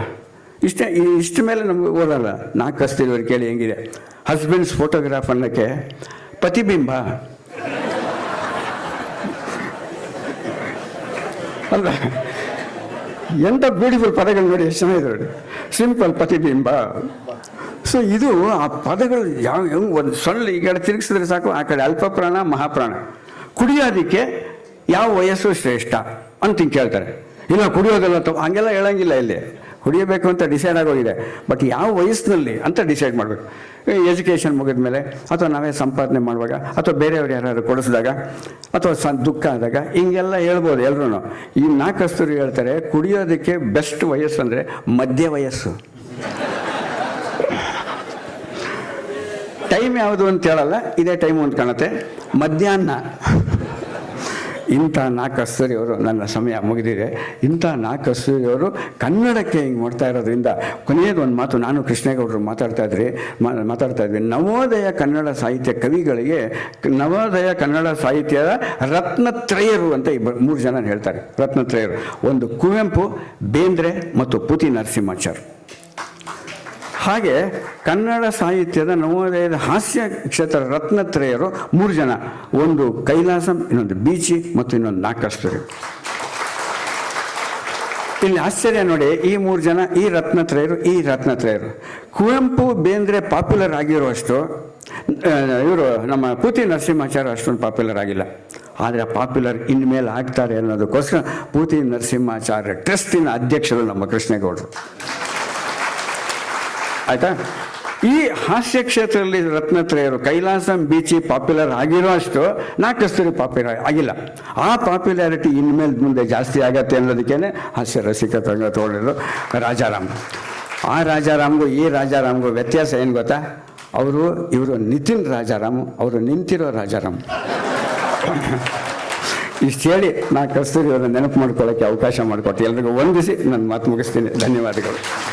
[SPEAKER 2] ಇಷ್ಟೇ ಇಷ್ಟು ಇಷ್ಟ ಮೇಲೆ ನಮ್ಗೆ ಓದಲ್ಲ ನಾಲ್ಕು ಕಸ್ತಿರೋರು ಕೇಳಿ ಹೆಂಗಿದೆ? ಹಸ್ಬೆಂಡ್ಸ್ ಫೋಟೋಗ್ರಾಫ್ ಅನ್ನೋಕ್ಕೆ ಪ್ರತಿಬಿಂಬ ಅಲ್ಲ ಎಂಥ ಬ್ಯೂಟಿಫುಲ್ ಪದಗಳು ನೋಡಿ, ಎಷ್ಟು ಚೆನ್ನಾಗಿದೆ ನೋಡಿ. ಸಿಂಪಲ್ ಪ್ರತಿಬಿಂಬ. ಸೊ ಇದು ಆ ಪದಗಳು ಯಾವ ಒಂದು ಸೊಳ್ಳೆ ಈ ಕಡೆ ತಿರುಗಿಸಿದ್ರೆ ಸಾಕು, ಆ ಕಡೆ ಅಲ್ಪ ಪ್ರಾಣ ಮಹಾಪ್ರಾಣ. ಕುಡಿಯೋದಕ್ಕೆ ಯಾವ ವಯಸ್ಸು ಶ್ರೇಷ್ಠ? ಅಂತ ಹಿಂಗೆ ಕೇಳ್ತಾರೆ. ಇಲ್ಲ, ಕುಡಿಯೋದಲ್ಲ ತಪ್ಪು ಹಂಗೆಲ್ಲ ಹೇಳಂಗಿಲ್ಲ ಇಲ್ಲಿ. ಕುಡಿಯಬೇಕು ಅಂತ ಡಿಸೈಡ್ ಆಗೋಗಿದೆ. ಬಟ್ ಯಾವ ವಯಸ್ಸಿನಲ್ಲಿ ಅಂತ ಡಿಸೈಡ್ ಮಾಡಬೇಕು. ಎಜುಕೇಷನ್ ಮುಗಿದ ಮೇಲೆ ಅಥವಾ ನಾವೇ ಸಂಪಾದನೆ ಮಾಡುವಾಗ, ಅಥವಾ ಬೇರೆಯವ್ರು ಯಾರು ಕೊಡಿಸಿದಾಗ, ಅಥವಾ ಸ, ದುಃಖ ಆದಾಗ, ಹಿಂಗೆಲ್ಲ ಹೇಳ್ಬೋದು ಎಲ್ಲರೂ ಈ ನಾಲ್ಕಸ್ತರು ಹೇಳ್ತಾರೆ, ಕುಡಿಯೋದಕ್ಕೆ ಬೆಸ್ಟ್ ವಯಸ್ಸು ಅಂದರೆ ಮಧ್ಯ ವಯಸ್ಸು. ಟೈಮ್ ಯಾವುದು ಅಂತ ಹೇಳಲ್ಲ, ಇದೇ ಟೈಮು ಅಂತ ಕಾಣುತ್ತೆ. ಮಧ್ಯಾಹ್ನ. ಇಂಥ ನಾಲ್ಕು ಕಸ್ತೂರಿಯವರು ನನ್ನ ಸಮಯ ಮುಗಿದಿದೆ. ಇಂಥ ನಾಲ್ಕು ಕಸ್ತೂರಿಯವರು ಕನ್ನಡಕ್ಕೆ ಹಿಂಗೆ ಮಾಡ್ತಾ ಇರೋದ್ರಿಂದ ಕೊನೆಯದೊಂದು ಮಾತು ನಾನು ಕೃಷ್ಣೇಗೌಡರು ಮಾತಾಡ್ತಾ ಇದ್ರಿ ಮಾತಾಡ್ತಾ ಇದ್ವಿ. ನವೋದಯ ಕನ್ನಡ ಸಾಹಿತ್ಯ ಕವಿಗಳಿಗೆ ನವೋದಯ ಕನ್ನಡ ಸಾಹಿತ್ಯದ ರತ್ನತ್ರಯರು ಅಂತ ಇಬ್ಬರು, ಮೂರು ಜನ ಹೇಳ್ತಾರೆ. ರತ್ನತ್ರಯರು. ಒಂದು ಕುವೆಂಪು, ಬೇಂದ್ರೆ ಮತ್ತು ಪುತಿ ನರಸಿಂಹಾಚಾರ್. ಹಾಗೆ ಕನ್ನಡ ಸಾಹಿತ್ಯದ ನವೋದಯದ ಹಾಸ್ಯ ಕ್ಷೇತ್ರ ರತ್ನತ್ರಯರು ಮೂರು ಜನ, ಒಂದು ಕೈಲಾಸಂ, ಇನ್ನೊಂದು ಬೀಚಿ ಮತ್ತು ಇನ್ನೊಂದು ನಾಕಸ್ತೂರಿ ಇಲ್ಲಿ ಆಶ್ಚರ್ಯ ನೋಡಿ, ಈ ಮೂರು ಜನ, ಈ ರತ್ನತ್ರಯರು ಈ ರತ್ನತ್ರಯರು. ಕುವೆಂಪು, ಬೇಂದ್ರೆ ಪಾಪ್ಯುಲರ್ ಆಗಿರುವಷ್ಟು ಇವರು ನಮ್ಮ ಪೂತಿ ನರಸಿಂಹಾಚಾರ್ಯ ಅಷ್ಟೊಂದು ಪಾಪ್ಯುಲರ್ ಆಗಿಲ್ಲ. ಆದರೆ ಪಾಪ್ಯುಲರ್ ಇನ್ಮೇಲೆ ಆಗ್ತಾರೆ ಅನ್ನೋದಕ್ಕೋಸ್ಕರ ಪೂತಿ ನರಸಿಂಹಾಚಾರ್ಯ ಟ್ರಸ್ಟಿನ ಅಧ್ಯಕ್ಷರು ನಮ್ಮ ಕೃಷ್ಣೇಗೌಡರು. ಆಯ್ತಾ? ಈ ಹಾಸ್ಯ ಕ್ಷೇತ್ರದಲ್ಲಿ ರತ್ನತ್ರಯರು ಕೈಲಾಸಂ ಬೀಚಿ ಪಾಪ್ಯುಲರ್ ಆಗಿರೋ ಅಷ್ಟು ನಾಲ್ಕಸ್ತೂರಿ ಪಾಪ್ಯುಲರ್ ಆಗಿಲ್ಲ. ಆ ಪಾಪ್ಯುಲಾರಿಟಿ ಇನ್ಮೇಲೆ ಮುಂದೆ ಜಾಸ್ತಿ ಆಗತ್ತೆ ಅನ್ನೋದಕ್ಕೇನೆ ಹಾಸ್ಯ ರಸಿಕ ತಂಗ ತಗೊಂಡಿದ್ರು ರಾಜಾರಾಮ್. ಆ ರಾಜಾರಾಮ್ಗೂ, ಈ ರಾಜಾರಾಮ್ಗೂ ವ್ಯತ್ಯಾಸ ಏನು ಗೊತ್ತಾ? ಅವರು, ಇವರು ನಿತಿನ್ ರಾಜಾರಾಮ್, ಅವರು ನಿಂತಿರೋ ರಾಜಾರಾಮ್. ಇಷ್ಟು ಹೇಳಿ ನಾ ಕಸ್ತೂರಿ ಅವರನ್ನು ನೆನಪು ಮಾಡ್ಕೊಳ್ಳೋಕ್ಕೆ ಅವಕಾಶ ಮಾಡಿಕೊಟ್ಟೆ ಎಲ್ರಿಗೂ ವಂದಿಸಿ ನನ್ನ ಮಾತು ಮುಗಿಸ್ತೀನಿ. ಧನ್ಯವಾದಗಳು.